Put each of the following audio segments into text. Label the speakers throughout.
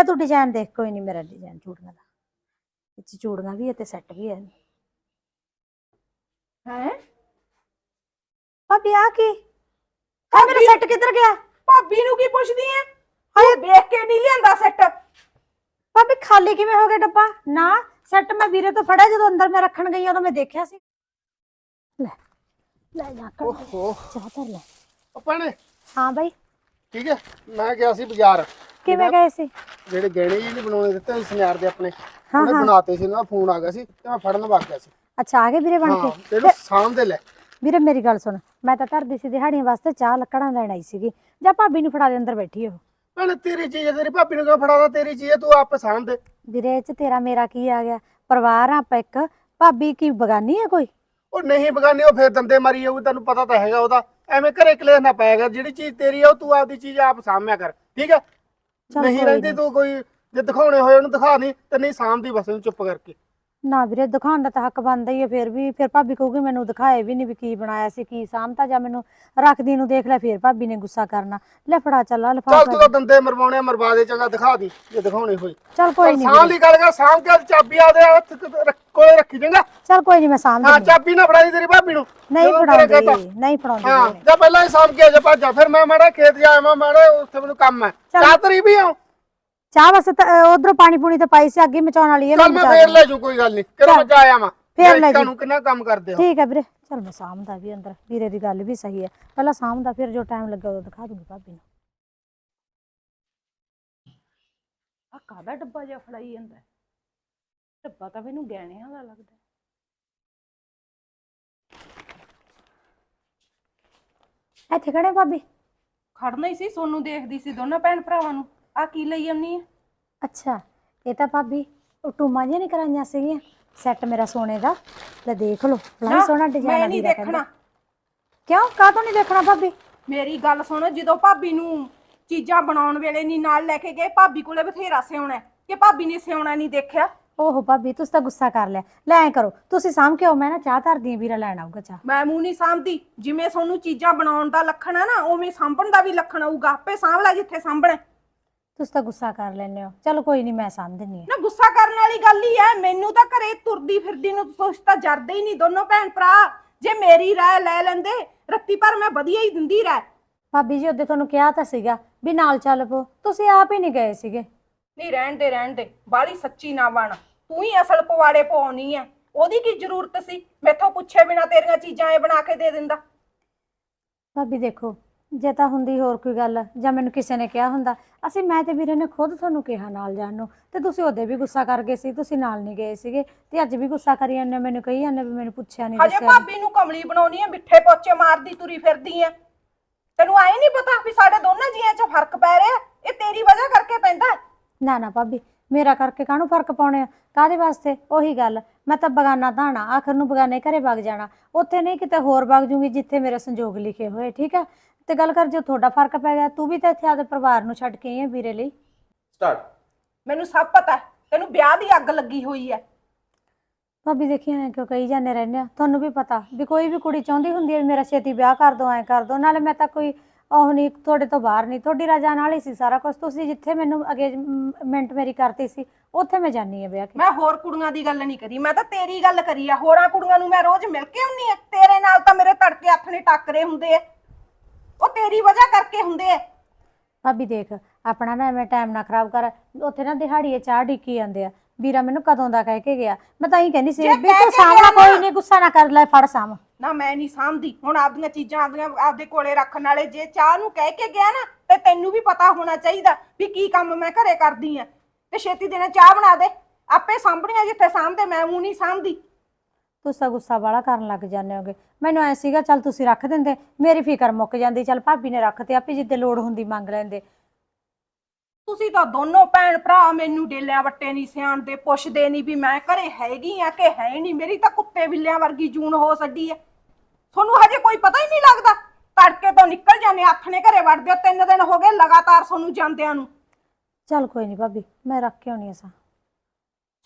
Speaker 1: ਲੈ ਤੂੰ ਡਿਜ਼ਾਈਨ ਦੇਖ ਕੋਈ ਨਹੀਂ ਮੇਰਾ ਡਿਜ਼ਾਈਨ ਚੂੜੀਆਂ ਦਾ। ਵਿੱਚ ਚੂੜੀਆਂ ਵੀ ਹੈ ਤੇ ਸੈੱਟ ਵੀ ਹੈ
Speaker 2: ਹੈ?
Speaker 1: ਭਾਬੀ ਆ ਕੀ? ਆ ਮੇਰਾ ਸੈੱਟ ਕਿੱਧਰ ਗਿਆ?
Speaker 2: ਭਾਬੀ ਨੂੰ ਕੀ ਪੁੱਛਦੀ ਐ? ਹਾਏ। ਵੇਖ ਕੇ ਨਹੀਂ ਲਿਆਂਦਾ ਸੈੱਟ
Speaker 1: ਭਾਬੀ ਖਾਲੀ ਕਿਵੇਂ ਹੋ ਗਿਆ ਡੱਬਾ? ਨਾ ਸੈੱਟ ਮੈਂ ਵੀਰੇ ਤੋਂ ਫੜਿਆ ਜਦੋਂ ਅੰਦਰ ਮੈਂ ਰੱਖਣ ਗਈ ਉਦੋਂ ਮੈਂ ਦੇਖਿਆ ਸੀ। ਲੈ ਲੈ ਜਾ ਕਰ
Speaker 3: ਓਹੋ।
Speaker 1: ਚਾਹ ਧਰ ਲੈ।
Speaker 3: ਭੈਣੇ
Speaker 1: ਹਾਂ ਬਾਈ।
Speaker 3: ਠੀਕ ਹੈ ਮੈਂ ਗਿਆ ਸੀ ਬਾਜ਼ਾਰ।
Speaker 1: ਕਿਵੇਂ ਗਏ ਸੀ?
Speaker 3: ਜਿਹੜੇ ਗਹਿਣੇ ਜੀ ਨਹੀਂ ਬਣਾਉਣੇ ਦਿੱਤੇ ਸੀ ਸੁਨਿਆਰ ਦੇ ਆਪਣੇ
Speaker 1: ਹਾਂ,
Speaker 3: ਉਹਨੇ
Speaker 1: ਹਾਂ।
Speaker 3: ਬਣਾਤੇ ਸੀ ਨਾ ਫੋਨ ਆ ਗਿਆ ਸੀ ਤੇ ਮੈਂ ਫੜਨ ਵਗ ਗਿਆ ਸੀ।
Speaker 1: ਅੱਛਾ ਆ ਗਏ ਵੀਰੇ ਬਣ
Speaker 3: ਹਾਂ
Speaker 1: ਕੇ
Speaker 3: ਤੇ ਇਹਨੂੰ ਸਾਂਭ ਦੇ ਲੈ।
Speaker 1: ਵੀਰੇ ਮੇਰੀ ਗੱਲ ਸੁਣ ਮੈਂ ਤਾਂ ਧਰਦੀ ਸੀ ਦਿਹਾੜੀਆਂ ਵਾਸਤੇ ਚਾਹ ਲੱਕੜਾਂ ਲੈਣ ਆਈ ਸੀਗੀ ਜਾਂ ਭਾਬੀ ਨੂੰ ਫੜਾ ਦੇ ਅੰਦਰ ਬੈਠੀ ਉਹ।
Speaker 3: ਭੈਣੇ ਤੇਰੀ ਚੀਜ਼ ਹੈ, ਤੇਰੀ ਭਾਬੀ ਨੂੰ ਕਿਉਂ ਫੜਾਦਾ ਤੇਰੀ ਚੀਜ਼ ਹੈ, ਤੂੰ ਆਪ ਸਾਂਭ ਦੇ।
Speaker 1: ਵੀਰੇ ਇਹ ਚ ਤੇਰਾ ਮੇਰਾ ਕੀ ਆ ਗਿਆ? ਪਰਿਵਾਰ ਆ ਆਪਾਂ ਇੱਕ ਭਾਬੀ ਕੀ ਬਗਾਨੀ ਹੈ ਕੋਈ?
Speaker 3: ਉਹ ਨਹੀਂ ਬਗਾਨੀ ਉਹ ਫੇਰ ਦੰਦੇ ਮਾਰੀ ਜਾਊਗੀ ਤੈਨੂੰ ਪਤਾ ਤਾਂ ਹੈਗਾ ਉਹਦਾ। ਐਵੇਂ ਘਰੇ ਕਲੇਸ਼ ਨਾ ਪਾਏਗਾ ਜਿਹੜੀ ਚੀਜ਼ ਤੇਰੀ ਆ ਉਹ ਤੂੰ ਆਪਦੀ ਚੀਜ਼ ਆਪ ਸਾਂਭਿਆ ਕਰ ਠੀਕ ਹੈ
Speaker 1: ਚੱਲ
Speaker 3: ਨਹੀਂ
Speaker 1: ਕੋਈ
Speaker 3: ਰਹਿੰਦੀ। ਤੂੰ ਕੋਈ ਜੇ ਦਿਖਾਉਣੇ ਹੋਏ ਉਹਨੂੰ ਦਿਖਾ ਨਹੀਂ ਤੇ ਨਹੀਂ ਸਾਂਭਦੀ ਬਸ ਉਹਨੂੰ ਚੁੱਪ ਕਰਕੇ
Speaker 1: ਨਾ ਵੀਰੇ ਦਿਖਾਉਣ ਦਾ ਤਾਂ ਹੱਕ ਬਣਦਾ ਹੀ ਹੈ ਫਿਰ ਵੀ ਫਿਰ ਭਾਬੀ ਕਹੂਗੀ ਮੈਨੂੰ ਦਿਖਾਏ ਵੀ ਨਹੀਂ ਵੀ ਕੀ ਬਣਾਇਆ ਸੀ ਕੀ ਸਾਂਭਤਾ ਜਾਂ ਮੈਨੂੰ ਰੱਖਦੀ ਨੂੰ ਦੇਖ ਲੈ ਫਿਰ ਭਾਬੀ ਨੇ ਗੁੱਸਾ ਕਰਨਾ। ਲੈ ਫੜਾ ਚੱਲ ਆ
Speaker 3: ਚੱਲ ਤੂੰ
Speaker 1: ਲਿਫਾਫਾ
Speaker 3: ਤਾਂ ਦੰਦੇ ਮਰਵਾਉਣੇ ਆ, ਮਰਵਾ ਦੇ ਚੰਗਾ ਦਿਖਾ ਦੀ ਜੇ ਦਿਖਾਉਣੇ ਹੋਏ।
Speaker 1: ਚੱਲ ਕੋਈ ਨਹੀਂ
Speaker 3: ਸਾਂਭ ਦੀ ਗੱਲ ਕਰ ਸਾਂਭ ਕੇ ਚਾਬੀ ਆਦੇ ਹੱਥ ਰੱਖ- ਕੋਲੇ ਰੱਖੀ ਚੰਗਾ?
Speaker 1: ਚੱਲ ਕੋਈ ਨਹੀਂ ਮੈਂ ਸਾਂਭ
Speaker 3: ਹਾਂ ਚਾਬੀ ਨਾ ਫੜਾਈ ਤੇਰੀ ਭਾਬੀ ਨੂੰ।
Speaker 1: ਨਹੀਂ
Speaker 3: ਜਦੋਂ ਤੇਰੇ
Speaker 1: ਫੜਾਉਂਦੀ। ਨਹੀਂ ਫੜਾਉਂਦੀ
Speaker 3: ਹਾਂ
Speaker 1: ਵੀਰੇ।
Speaker 3: ਜਾਂ ਪਹਿਲਾਂ ਹੀ ਸਾਂਭ ਕੇ ਆ ਜਾ ਭੱਜ ਜਾ ਫਿਰ ਮੈਂ ਮਾੜਾ ਖੇਤ ਜਾਵਾਂ ਮਾੜਾ ਉੱਥੇ ਮੈਨੂੰ ਕੰਮ ਹੈ।
Speaker 1: ਚੱਲ।
Speaker 3: ਚਾਹ ਤਰੀ ਵੀ ਆ
Speaker 1: ਚਾਹ ਬਸ ਉਧਰੋਂ ਪਾਣੀ ਪੂਣੀ ਤਾਂ ਪਾਈ ਸੀ ਅੱਗੇ ਮਚਾਉਣ ਵਾਲੀ ਹੈ
Speaker 3: ਚੱਲ ਮੈਂ ਫੇਰ। ਲੈ ਜੂ ਕੋਈ ਗੱਲ ਨਹੀਂ ਕਿਹੜਾ
Speaker 1: ਚੱਲ।
Speaker 3: ਮੈਂ ਜਾ ਆਵਾਂ
Speaker 1: ਫੇਰ ਲੈ
Speaker 3: ਦੇਖਾਂ
Speaker 1: ਜੀ।
Speaker 3: ਨੂੰ ਕਿੰਨਾ ਕੰਮ ਕਰਦੇ ਹੋ
Speaker 1: ਠੀਕ ਹੈ ਵੀਰੇ ਚੱਲ ਮੈਂ ਸਾਂਭਦਾ ਵੀ ਅੰਦਰ ਵੀਰੇ ਦੀ ਗੱਲ ਵੀ ਸਹੀ ਹੈ ਪਹਿਲਾਂ ਸਾਂਭਦਾ ਫਿਰ ਜੋ ਟਾਈਮ ਲੱਗਾ ਉਦੋਂ ਦਿਖਾ ਦੂੰਗੀ ਭਾਬੀ ਨੂੰ
Speaker 2: ਆ ਕਾਦਾ ਡੱਬਾ ਜਿਹਾ ਫੜਾਈ ਜਾਂਦਾ ਹੈ? ਡੱਬਾ ਤਾਂ ਮੈਨੂੰ ਗਹਿਣਿਆਂ ਦਾ ਲੱਗਦਾ ਹੈ।
Speaker 1: ਇੱਥੇ ਖੜੇ ਭਾਬੀ
Speaker 2: ਖੜਨਾ ਹੀ ਸੀ ਸੋਨੂੰ ਦੇਖਦੀ ਸੀ ਦੋਨਾਂ ਭੈਣ ਭਰਾਵਾਂ ਨੂੰ ਆ ਕੀ ਲਈ ਆਉਣੀ ਹੈ
Speaker 1: ਅੱਛਾ ਇਹ ਤਾਂ ਭਾਬੀ ਉਹ ਟੂਮਾਂ ਜਿਹੀਆਂ ਨਹੀਂ ਕਰਾਈਆਂ ਸੀਗੀਆਂ। ਸੈੱਟ ਮੇਰਾ ਸੋਨੇ ਦਾ ਲੈ ਦੇਖ ਲਓ ਬੜਾ
Speaker 2: ਨਾ,
Speaker 1: ਸੋਹਣਾ ਡਿਜ਼ਾਈਨ
Speaker 2: ਮੈਂ
Speaker 1: ਆ
Speaker 2: ਨਹੀਂ। ਦੇਖਣਾ।
Speaker 1: ਕਿਉਂ ਕਾਹ ਤੋਂ ਨਹੀਂ ਦੇਖਣਾ ਭਾਬੀ?
Speaker 2: ਮੇਰੀ ਗੱਲ ਸੁਣੋ ਜਦੋਂ ਭਾਬੀ ਨੂੰ ਚੀਜ਼ਾਂ ਬਣਾਉਣ ਵੇਲੇ ਨਹੀਂ ਨਾਲ ਲੈ ਕੇ ਗਏ ਭਾਬੀ ਕੋਲੇ ਬਥੇਰਾ ਸਿਉਣਾ ਹੈ, ਕਿ ਭਾਬੀ ਨੇ ਸਿਉਣਾ ਨਹੀਂ ਦੇਖਿਆ।
Speaker 1: ਓਹੋ ਭਾਬੀ ਤੁਸੀਂ ਤਾਂ ਗੁੱਸਾ ਕਰ ਲਿਆ। ਲੈ ਐ ਕਰੋ ਤੁਸੀਂ ਸਾਂਭ ਕੇ ਆਓ ਮੈਂ ਨਾ ਚਾਹ ਧਰਦੀ ਆਂ ਵੀਰਾ ਲੈਣ ਆਊਗਾ ਚਾਹ।
Speaker 2: ਮੈਂ ਮੂੰਹ ਨਹੀਂ ਸਾਂਭਦੀ। ਜਿਵੇਂ ਤੁਹਾਨੂੰ ਚੀਜ਼ਾਂ ਬਣਾਉਣ ਦਾ ਲੱਖਣ ਹੈ ਨਾ ਉਵੇਂ ਸਾਂਭਣ ਦਾ ਵੀ ਲੱਖਣ ਆਊਗਾ। ਆਪੇ ਸਾਂਭ ਲੈ ਜਿੱਥੇ ਸਾਂਭਣਾ ਹੈ।
Speaker 1: ਤੁਸੀਂ ਤਾਂ ਗੁੱਸਾ ਕਰ ਲੈਂਦੇ ਹੋ। ਚਲੋ ਕੋਈ ਨਹੀਂ ਮੈਂ ਸਾਂਭ ਦਿੰਨੀ
Speaker 2: ਨਾ ਗੁੱਸਾ ਕਰਨ ਵਾਲੀ ਗੱਲ ਹੀ ਹੈ। ਮੈਨੂੰ ਤਾਂ ਘਰੇ ਤੁਰਦੀ ਫਿਰਦੀ ਨੂੰ ਤੁਸੀਂ ਤਾਂ ਜਰਦੇ ਹੀ ਨਹੀਂ ਦੋਨੋਂ ਭੈਣ ਭਰਾ। ਜੇ ਮੇਰੀ ਰਾਏ ਲੈ ਲੈਂਦੇ ਰੱਤੀ ਪਰ ਮੈਂ ਵਧੀਆ ਹੀ ਦਿੰਦੀ ਰਾਏ।
Speaker 1: ਭਾਬੀ ਜੀ ਉਹਦੇ ਤੁਹਾਨੂੰ ਕਿਹਾ ਤਾਂ ਸੀਗਾ ਵੀ ਨਾਲ ਚੱਲ ਪੋ ਤੁਸੀਂ ਆਪ ਹੀ ਨਹੀਂ ਗਏ ਸੀਗੇ।
Speaker 2: ਨਹੀਂ ਰਹਿਣ ਦੇ ਰਹਿਣ ਦੇ। ਬਾਹਲੀ ਸੱਚੀ ਨਾ ਬਣ। ਤੂੰ ਹੀ ਅਸਲ ਪਵਾੜੇ ਪਾਉਣੀ ਆ। ਉਹਦੀ ਕੀ ਜ਼ਰੂਰਤ ਸੀ? ਮੈਥੋਂ ਪੁੱਛੇ ਬਿਨਾ ਤੇਰੀਆਂ ਚੀਜ਼ਾਂ ਇਹ ਬਣਾ ਕੇ ਦੇ ਦਿੰਦਾ।
Speaker 1: ਭਾਬੀ ਦੇਖੋ ਜੇ ਤਾਂ ਹੁੰਦੀ ਹੋਰ ਕੋਈ ਗੱਲ ਜਾਂ ਮੈਨੂੰ ਕਿਸੇ ਨੇ ਕਿਹਾ ਹੁੰਦਾ ਅਸੀਂ ਮੈਂ ਤੇ ਵੀਰੇ ਨੇ ਖੁਦ ਤੁਹਾਨੂੰ ਕਿਹਾ ਨਾਲ ਜਾਣ ਨੂੰ ਤੇ ਤੁਸੀਂ ਉਹਦੇ ਵੀ ਗੁੱਸਾ ਕਰ ਗਏ ਸੀ ਤੁਸੀਂ ਨਾਲ ਨਹੀਂ ਗਏ ਸੀਗੇ ਤੇ ਅੱਜ ਵੀ ਗੁੱਸਾ ਕਰੀ ਜਾਂਦੇ ਹੋ, ਮੈਨੂੰ ਕਹੀ ਜਾਂਦੇ ਵੀ ਮੈਨੂੰ ਪੁੱਛਿਆ ਨਹੀਂ
Speaker 2: ਹਜੇ
Speaker 1: ਦੱਸਿਆ ਨੀ।
Speaker 2: ਭਾਬੀ ਨੂੰ ਕਮਲੀ ਬਣਾਉਣੀ ਆ ਮਿੱਠੇ ਪੋਚੇ ਮਾਰਦੀ ਤੁਰੀ ਫਿਰਦੀ ਆ। ਤੈਨੂੰ ਆਏ ਨਹੀਂ ਪਤਾ ਵੀ ਸਾਡੇ ਦੋਨਾਂ ਜੀਆਂ 'ਚ ਫ਼ਰਕ ਪੈ ਰਿਹਾ? ਇਹ ਤੇਰੀ ਵਜ੍ਹਾ ਕਰਕੇ ਪੈਂਦਾ
Speaker 1: ਨਾ ਨਾ ਭਾਬੀ ਮੇਰਾ ਕਰਕੇ ਕਾਹਨੂੰ ਫ਼ਰਕ ਪਾਉਣੇ ਆ? ਕਾਹਦੇ ਵਾਸਤੇ? ਉਹੀ ਗੱਲ ਮੈਂ ਤਾਂ ਬਗਾਨਾ ਧਾਣਾ ਆਖਰ ਨੂੰ ਬਗਾਨੇ ਘਰੇ ਵਗ ਜਾਣਾ ਉੱਥੇ ਨਹੀਂ ਕਿਤੇ ਹੋਰ ਵਗ ਜੂੰਗੀ ਜਿੱਥੇ ਮੇਰੇ ਸੰਜੋਗ ਲਿਖੇ ਹੋਏ ਠੀਕ ਹੈ ਤੇ ਗੱਲ ਕਰ ਜੇ ਤੁਹਾਡਾ ਫ਼ਰਕ ਪੈ ਗਿਆ ਤੂੰ ਵੀ ਤਾਂ ਇੱਥੇ ਆਪਦੇ ਪਰਿਵਾਰ ਨੂੰ ਛੱਡ ਕੇ ਆਈ ਹੈ ਵੀਰੇ ਲਈ।
Speaker 3: ਸਟਾਰਟ
Speaker 2: ਮੈਨੂੰ ਸਭ ਪਤਾ ਹੈ, ਤੈਨੂੰ ਵਿਆਹ ਦੀ ਅੱਗ ਲੱਗੀ ਹੋਈ ਹੈ।
Speaker 1: ਭਾਬੀ ਦੇਖੀ ਐ ਕਿਉਂ ਕਹੀ ਜਾਂਦੇ ਰਹਿੰਦੇ ਆ? ਤੁਹਾਨੂੰ ਵੀ ਪਤਾ ਵੀ ਕੋਈ ਵੀ ਕੁੜੀ ਚਾਹੁੰਦੀ ਹੁੰਦੀ ਹੈ ਮੇਰਾ ਛੇਤੀ ਵਿਆਹ ਕਰ ਦੋ ਐ ਕਰ ਦੋ ਨਾਲੇ ਮੈਂ ਤਾਂ ਕੋਈ ਉਹ ਨਹੀਂ ਤੁਹਾਡੇ ਤੋਂ ਬਾਹਰ ਨਹੀਂ ਤੁਹਾਡੀ ਰਜ਼ਾ ਨਾਲ ਹੀ ਸੀ ਸਾਰਾ ਕੁਝ ਤੁਸੀਂ ਜਿੱਥੇ ਮੈਨੂੰ ਅਗੇਜਮੈਂਟ ਮੇਰੀ ਕਰਤੀ ਸੀ ਉੱਥੇ ਮੈਂ ਜਾਣੀ ਆ ਵਿਆਹ ਕੇ।
Speaker 2: ਮੈਂ ਹੋਰ ਕੁੜੀਆਂ ਦੀ ਗੱਲ ਨਹੀਂ ਕਰੀ ਮੈਂ ਤਾਂ ਤੇਰੀ ਗੱਲ ਕਰੀ ਆ। ਹੋਰਾਂ ਕੁੜੀਆਂ ਨੂੰ ਮੈਂ ਰੋਜ਼ ਮਿਲ ਕੇ ਹੁੰਨੀ ਆ ਤੇਰੇ ਨਾਲ ਤਾਂ ਮੇਰੇ ਤੜਕੇ ਹੱਥ ਨੇ ਟੱਕਰੇ ਹੁੰਦੇ। ਆ ਉਹ ਤੇਰੀ ਵਜ੍ਹਾ ਕਰਕੇ ਹੁੰਦੇ ਆ।
Speaker 1: ਭਾਬੀ ਦੇਖ ਆਪਣਾ ਨਾ ਐਵੇਂ ਟਾਈਮ ਨਾ ਖਰਾਬ ਕਰ। ਉੱਥੇ ਨਾ ਦਿਹਾੜੀਏ ਚਾਹ ਢਿੱਕੀ ਜਾਂਦੇ ਆ। ਵੀਰਾ ਮੈਨੂੰ ਕਦੋਂ ਦਾ ਕਹਿ ਕੇ ਗਿਆ। ਮੈਂ ਤਾਂ ਹੀ ਕਹਿੰਦੀ ਸੀ
Speaker 2: ਜੇ
Speaker 1: ਵੀ
Speaker 2: ਕਹਿ
Speaker 1: ਤੂੰ
Speaker 2: ਕੇ
Speaker 1: ਸਾਹਮਣਾ
Speaker 2: ਗਿਆ ਨਾ-
Speaker 1: ਕੋਈ ਨਹੀਂ ਗੁੱਸਾ ਨਾ ਕਰ ਲੈ ਫੜ ਸਾਮ
Speaker 2: ਨਾ ਮੈਂ ਨਹੀਂ ਸਾਂਭਦੀ। ਹੁਣ ਆਪਦੀਆਂ ਚੀਜ਼ਾਂ ਆਪਦੀਆਂ ਆਪਦੇ ਕੋਲੇ ਰੱਖਣ ਵਾਲੇ ਜੇ ਚਾਹ ਨੂੰ ਕਹਿ ਕੇ ਗਿਆ ਨਾ ਤੇ ਤੈਨੂੰ ਵੀ ਪਤਾ ਹੋਣਾ ਚਾਹੀਦਾ ਵੀ ਕੀ ਕੰਮ ਮੈਂ ਘਰੇ ਕਰਦੀ ਆ। ਤੇ ਛੇਤੀ ਦੇਣਾ ਚਾਹ ਬਣਾ ਦੇ। ਆਪੇ ਸਾਂਭਣੀਆਂ ਜਿੱਥੇ ਸਾਂਭਦੇ ਮੈਂ ਮੂੰਹ ਨਹੀਂ ਸਾਂਭਦੀ।
Speaker 1: ਤੁਸੀਂ ਤਾਂ ਗੁੱਸਾ ਵਾਲਾ ਕਰਨ ਲੱਗ ਜਾਂਦੇ ਹੋਗੇ। ਮੈਨੂੰ ਐ ਸੀਗਾ ਚੱਲ ਤੁਸੀਂ ਰੱਖ ਦਿੰਦੇ। ਮੇਰੀ ਫਿਕਰ ਮੁੱਕ ਜਾਂਦੀ ਚੱਲ ਭਾਬੀ ਨੇ ਰੱਖ ਤੇ ਆਪੇ ਜਿੱਦੇ ਲੋੜ ਹੁੰਦੀ ਮੰਗ ਲੈਂਦੇ।
Speaker 2: ਤੁਸੀਂ ਤਾਂ ਦੋਨੋਂ ਭੈਣ ਭਰਾ ਮੈਨੂੰ ਡੇਲਿਆਂ ਵੱਟੇ ਨਹੀਂ ਸਿਆਣਦੇ ਪੁੱਛਦੇ ਨਹੀਂ ਵੀ ਮੈਂ ਘਰੇ ਹੈਗੀ ਆ ਕਿ ਹੈ ਨਹੀਂ। ਮੇਰੀ ਤਾਂ ਕੁੱਤੇ ਬਿੱਲਿਆਂ ਵਰਗੀ ਜੂਨ ਹੋ ਛੱਡੀ ਐ। ਤੁਹਾਨੂੰ ਹਜੇ ਕੋਈ ਪਤਾ ਹੀ ਨਹੀਂ ਲੱਗਦਾ। ਤੜਕੇ ਤੋਂ ਨਿਕਲ ਜਾਂਦੇ ਨੇ ਘਰੇ ਵੜਦੇ ਹੋ ਤਿੰਨ ਦਿਨ ਹੋ ਗਏ ਲਗਾਤਾਰ ਤੁਹਾਨੂੰ ਜਾਂਦਿਆਂ ਨੂੰ।
Speaker 1: ਚੱਲ ਕੋਈ ਨਹੀਂ ਭਾਬੀ ਮੈਂ ਰੱਖ ਕੇ ਆਉਣੀ ਆ ਸਾਂ।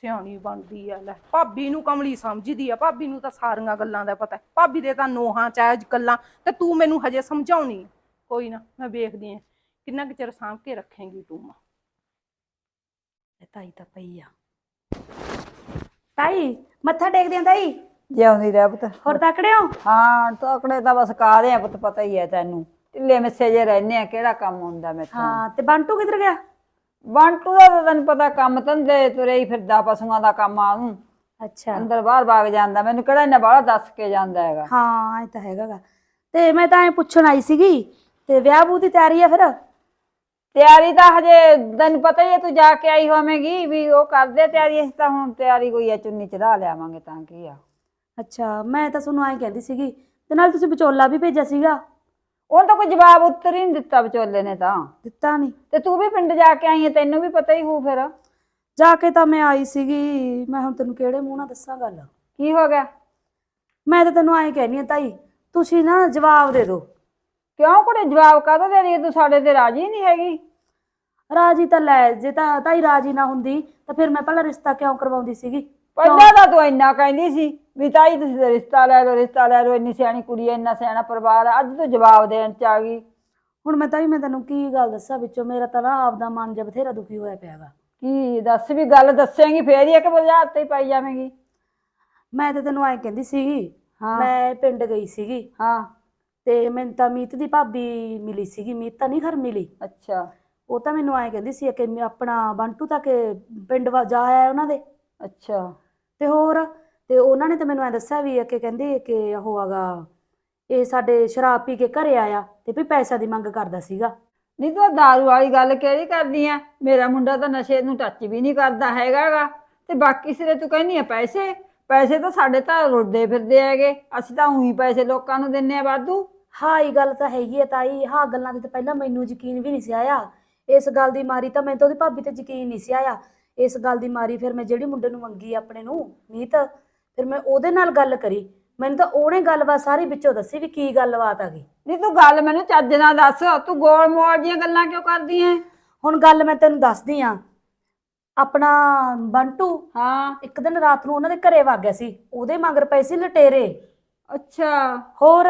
Speaker 2: ਸਿਆਣੀ ਬਣਦੀ ਆ ਲੈ। ਭਾਬੀ ਨੂੰ ਕਮਲੀ ਸਮਝਦੀ ਆ। ਭਾਬੀ ਨੂੰ ਤਾਂ ਸਾਰੀਆਂ ਗੱਲਾਂ ਦਾ ਪਤਾ ਹੈ। ਭਾਬੀ ਦੇ ਤਾਂ ਨੋਹਾਂ ਚਾਹਜ ਗੱਲਾਂ ਤੇ ਤੂੰ ਮੈਨੂੰ ਹਜੇ ਸਮਝਾਉਣੀ। ਕੋਈ ਨਾ ਮੈਂ ਵੇਖਦੀ ਆ। ਕਿੰਨਾ ਕੁ ਚਿਰ ਸਾਂਭ ਕੇ ਰੱਖੇਂਗੀ ਤੂੰ ਮਾਂ।
Speaker 4: ਤਾਈ ਤਾਂ ਪਈ ਆ। ਤਾਈ ਮੱਥਾ ਟੇਕਦੇ ਆਂ ਤਾਈ?
Speaker 5: ਜਿਉਂਦੀ ਰਹਿ ਪੁੱਤ।
Speaker 4: ਹੋਰ ਤਕੜੇ ਹੋ?
Speaker 5: ਹਾਂ ਤੋਕੜੇ ਤਾਂ ਬਸ ਕਾਦੇ ਆ ਪੁੱਤ ਪਤਾ ਹੀ ਹੈ ਤੈਨੂੰ। ਢਿੱਲੇ ਮਿੱਸੇ ਜੇ ਰਹਿੰਦੇ ਆ ਕਿਹੜਾ ਕੰਮ ਹੁੰਦਾ ਮੈਥੋਂ?
Speaker 4: ਹਾਂ ਤੇ ਬੰਟੂ ਕਿੱਧਰ ਗਿਆ?
Speaker 5: ਬੰਟੂ ਦਾ ਤਾਂ ਤੈਨੂੰ ਪਤਾ ਕੰਮ ਧੰਦੇ ਤੁਰੇ ਹੀ ਫਿਰਦਾ ਪਸ਼ੂਆਂ ਦਾ ਕੰਮ ਆ ਉਹਨੂੰ।
Speaker 4: ਅੱਛਾ।
Speaker 5: ਅੰਦਰ ਬਾਹਰ ਭਾਗ ਜਾਂਦਾ ਮੈਨੂੰ ਕਿਹੜਾ ਇੰਨਾ ਬਾਹਲਾ ਦੱਸ ਕੇ ਜਾਂਦਾ ਹੈਗਾ।
Speaker 4: ਹਾਂ ਇਹ ਤਾਂ ਹੈਗਾਗਾ ਤੇ ਮੈਂ ਤਾਂ ਐ ਪੁੱਛਣ ਆਈ ਸੀਗੀ ਤੇ ਵਿਆਹ ਬੂ ਦੀ ਤਿਆਰੀ ਆ ਫਿਰ?
Speaker 5: ਤਿਆਰੀ ਤਾਂ ਹਜੇ ਤੈਨੂੰ ਪਤਾ ਹੀ ਹੈ ਤੂੰ ਜਾ ਕੇ ਆਈ ਹੋਵੇਂਗੀ ਵੀ ਉਹ ਕਰਦੇ ਤਿਆਰੀ ਅਸੀਂ ਤਾਂ ਹੁਣ ਤਿਆਰੀ ਕੋਈ ਆ ਚੁੰਨੀ ਚੜਾ ਲਿਆਵਾਂਗੇ ਤਾਂ ਕੀ ਆ।
Speaker 4: ਅੱਛਾ ਮੈਂ ਤਾਂ ਤੁਹਾਨੂੰ ਐਂ ਕਹਿੰਦੀ ਸੀਗੀ ਤੇ ਨਾਲ ਤੁਸੀਂ ਵਿਚੋਲਾ ਵੀ ਭੇਜਿਆ ਸੀਗਾ।
Speaker 5: ਉਹਨੂੰ ਤਾਂ ਕੋਈ ਜਵਾਬ ਉੱਤਰ ਹੀ ਨਹੀਂ ਦਿੱਤਾ ਵਿਚੋਲੇ ਨੇ ਤਾਂ।
Speaker 4: ਦਿੱਤਾ ਨਹੀਂ।
Speaker 5: ਤੇ ਤੂੰ ਵੀ ਪਿੰਡ ਜਾ ਕੇ ਆਈ ਹੈ ਤੈਨੂੰ ਵੀ ਪਤਾ ਹੀ ਹੋਊ ਫਿਰ।
Speaker 4: ਜਾ ਕੇ ਤਾਂ ਮੈਂ ਆਈ ਸੀਗੀ ਮੈਂ ਹੁਣ ਤੈਨੂੰ ਕਿਹੜੇ ਮੂੰਹ ਨਾਲ ਦੱਸਾਂ ਗੱਲ?
Speaker 5: ਕੀ ਹੋ ਗਿਆ?
Speaker 4: ਮੈਂ ਤਾਂ ਤੈਨੂੰ ਐਂ ਕਹਿਨੀ ਆ ਤਾਈ ਤੁਸੀਂ ਨਾ ਜਵਾਬ ਦੇ ਦਿਓ।
Speaker 5: ਕਿਉਂ ਕੁੜੇ ਜਵਾਬ ਕਾਹਦਾ ਦੇ ਰਹੀ ਹੈ? ਤੂੰ ਸਾਡੇ ਤੇ ਰਾਜੀ ਨਹੀਂ ਹੈਗੀ।
Speaker 4: ਰਾਜੀ ਤਾਂ ਲੈ ਜੇ ਤਾਂ ਤਾਈ ਰਾਜੀ ਨਾ ਹੁੰਦੀ ਤਾਂ ਫਿਰ ਮੈਂ ਪਹਿਲਾਂ ਰਿਸ਼ਤਾ ਕਿਉਂ ਕਰਵਾਉਂਦੀ ਸੀਗੀ?
Speaker 5: ਪਹਿਲਾਂ ਤਾਂ ਤੂੰ ਇੰਨਾ ਕਹਿੰਦੀ ਸੀ ਵੀ ਤਾਈ ਤੁਸੀਂ ਤਾਂ ਰਿਸ਼ਤਾ ਲੈ ਲਓ ਰਿਸ਼ਤਾ ਲੈ ਲਓ ਇੰਨੀ ਸਿਆਣੀ ਕੁੜੀ ਹੈ ਇੰਨਾ ਸਿਆਣਾ ਪਰਿਵਾਰ ਅੱਜ ਤੂੰ ਜਵਾਬ ਦੇਣ ਚ ਆ ਗਈ।
Speaker 4: ਹੁਣ ਮੈਂ ਤਾਈ ਮੈਂ ਤੈਨੂੰ ਕੀ ਗੱਲ ਦੱਸਾਂ ਵਿੱਚੋਂ ਮੇਰਾ ਤਾਂ ਨਾ ਆਪਦਾ ਮਨ ਜਿਹਾ ਬਥੇਰਾ ਦੁਖੀ ਹੋਇਆ ਪਿਆਗਾ
Speaker 5: ਕੀ ਦੱਸ ਵੀ ਗੱਲ ਦੱਸੇਂਗੀ ਫੇਰ ਹੀ ਇੱਕ ਬੁਝਾਰਤ ਤੇ ਹੀ ਪਾਈ ਜਾਵੇਂਗੀ।
Speaker 4: ਮੈਂ ਤਾਂ ਤੈਨੂੰ ਐਂ ਕਹਿੰਦੀ ਸੀਗੀ
Speaker 5: ਹਾਂ।
Speaker 4: ਮੈਂ ਪਿੰਡ ਗਈ ਸੀਗੀ
Speaker 5: ਹਾਂ।
Speaker 4: ਤੇ ਮੈਨੂੰ ਤਾਂ ਮੀਤ ਦੀ ਭਾਬੀ ਮਿਲੀ ਸੀਗੀ ਮੀਤ ਤਾਂ ਨਹੀਂ ਘਰ ਮਿਲੀ।
Speaker 5: ਅੱਛਾ।
Speaker 4: ਉਹ ਤਾਂ ਮੈਨੂੰ ਐਂ ਕਹਿੰਦੀ ਸੀ ਕਿ ਮੈਂ ਆਪਣਾ ਬੰਟੂ ਤੱਕ ਪਿੰਡ ਵਾ ਜਾ ਆਇਆ ਉਹਨਾਂ ਦੇ।
Speaker 5: ਅੱਛਾ।
Speaker 4: ਤੇ ਹੋਰ ਤੇ ਉਹਨਾਂ ਨੇ ਤਾਂ ਮੈਨੂੰ ਐ ਦੱਸਿਆ ਵੀ ਕਿ ਕਹਿੰਦੇ ਕਿ ਉਹ ਹੈਗਾ ਇਹ ਸਾਡੇ ਸ਼ਰਾਬ ਪੀ ਕੇ ਘਰੇ ਆਇਆ ਤੇ ਵੀ ਪੈਸਾ ਦੀ ਮੰਗ ਕਰਦਾ ਸੀਗਾ।
Speaker 5: ਨਹੀਂ ਤੂੰ ਆਹ ਦਾਰੂ ਵਾਲੀ ਗੱਲ ਕਿਹੜੀ ਕਰਦੀ ਆ ਮੇਰਾ ਮੁੰਡਾ ਤਾਂ ਨਸ਼ੇ ਨੂੰ ਟੱਚ ਵੀ ਨਹੀਂ ਕਰਦਾ ਹੈਗਾਗਾ। ਤੇ ਬਾਕੀ ਸਿਰੇ ਤੂੰ ਕਹਿੰਦੀ ਆ ਪੈਸੇ? ਪੈਸੇ ਤਾਂ ਸਾਡੇ ਤਾਂ ਰੁੱਦੇ ਫਿਰਦੇ ਹੈਗੇ। ਅਸੀਂ ਤਾਂ ਉਹੀ ਪੈਸੇ ਲੋਕਾਂ ਨੂੰ ਦਿੰਨੇ ਆ ਵਾਧੂ।
Speaker 4: ਹਾਂ ਇਹ ਗੱਲ ਤਾਂ ਹੈਗੀ ਹੈ ਤਾਈ। ਹਾਂ ਗੱਲਾਂ ਦੀ ਤਾਂ ਪਹਿਲਾਂ ਮੈਨੂੰ ਯਕੀਨ ਵੀ ਨਹੀਂ ਸੀ ਆਇਆ। ਇਸ ਗੱਲ ਦੀ ਮਾਰੀ ਤਾਂ ਮੈਨੂੰ ਤਾਂ ਉਹਦੀ ਭਾਬੀ ਤੇ ਯਕੀਨ ਨਹੀਂ ਸੀ ਆਇਆ। ਇਸ ਗੱਲ ਦੀ ਮਾਰੀ ਫਿਰ ਮੈਂ ਜਿਹੜੀ ਮੁੰਡੇ ਨੂੰ ਮੰਗੀ ਆਪਣੇ ਨੂੰ ਮੀਤ ਫਿਰ ਮੈਂ ਉਹਦੇ ਨਾਲ ਗੱਲ ਕਰੀ। ਮੈਨੂੰ ਤਾਂ ਉਹਨੇ ਗੱਲਬਾਤ ਸਾਰੀ ਵਿੱਚੋਂ ਦੱਸੀ ਵੀ ਕੀ ਗੱਲਬਾਤ ਆ ਗਈ।
Speaker 5: ਨਹੀਂ ਤੂੰ ਗੱਲ ਮੈਨੂੰ ਚੱਜ ਨਾਲ ਦੱਸ ਤੂੰ ਗੋਲ ਮੋੜ ਦੀਆਂ ਗੱਲਾਂ ਕਿਉਂ ਕਰਦੀ ਐ?
Speaker 4: ਹੁਣ ਗੱਲ ਮੈਂ ਤੈਨੂੰ ਦੱਸਦੀ ਆ। ਆਪਣਾ ਬੰਟੂ
Speaker 5: ਹਾਂ।
Speaker 4: ਇੱਕ ਦਿਨ ਰਾਤ ਨੂੰ ਉਹਨਾਂ ਦੇ ਘਰੇ ਵਗ ਗਿਆ ਸੀ। ਉਹਦੇ ਮਗਰ ਪਏ ਸੀ ਲਟੇਰੇ।
Speaker 5: ਅੱਛਾ।
Speaker 4: ਹੋਰ?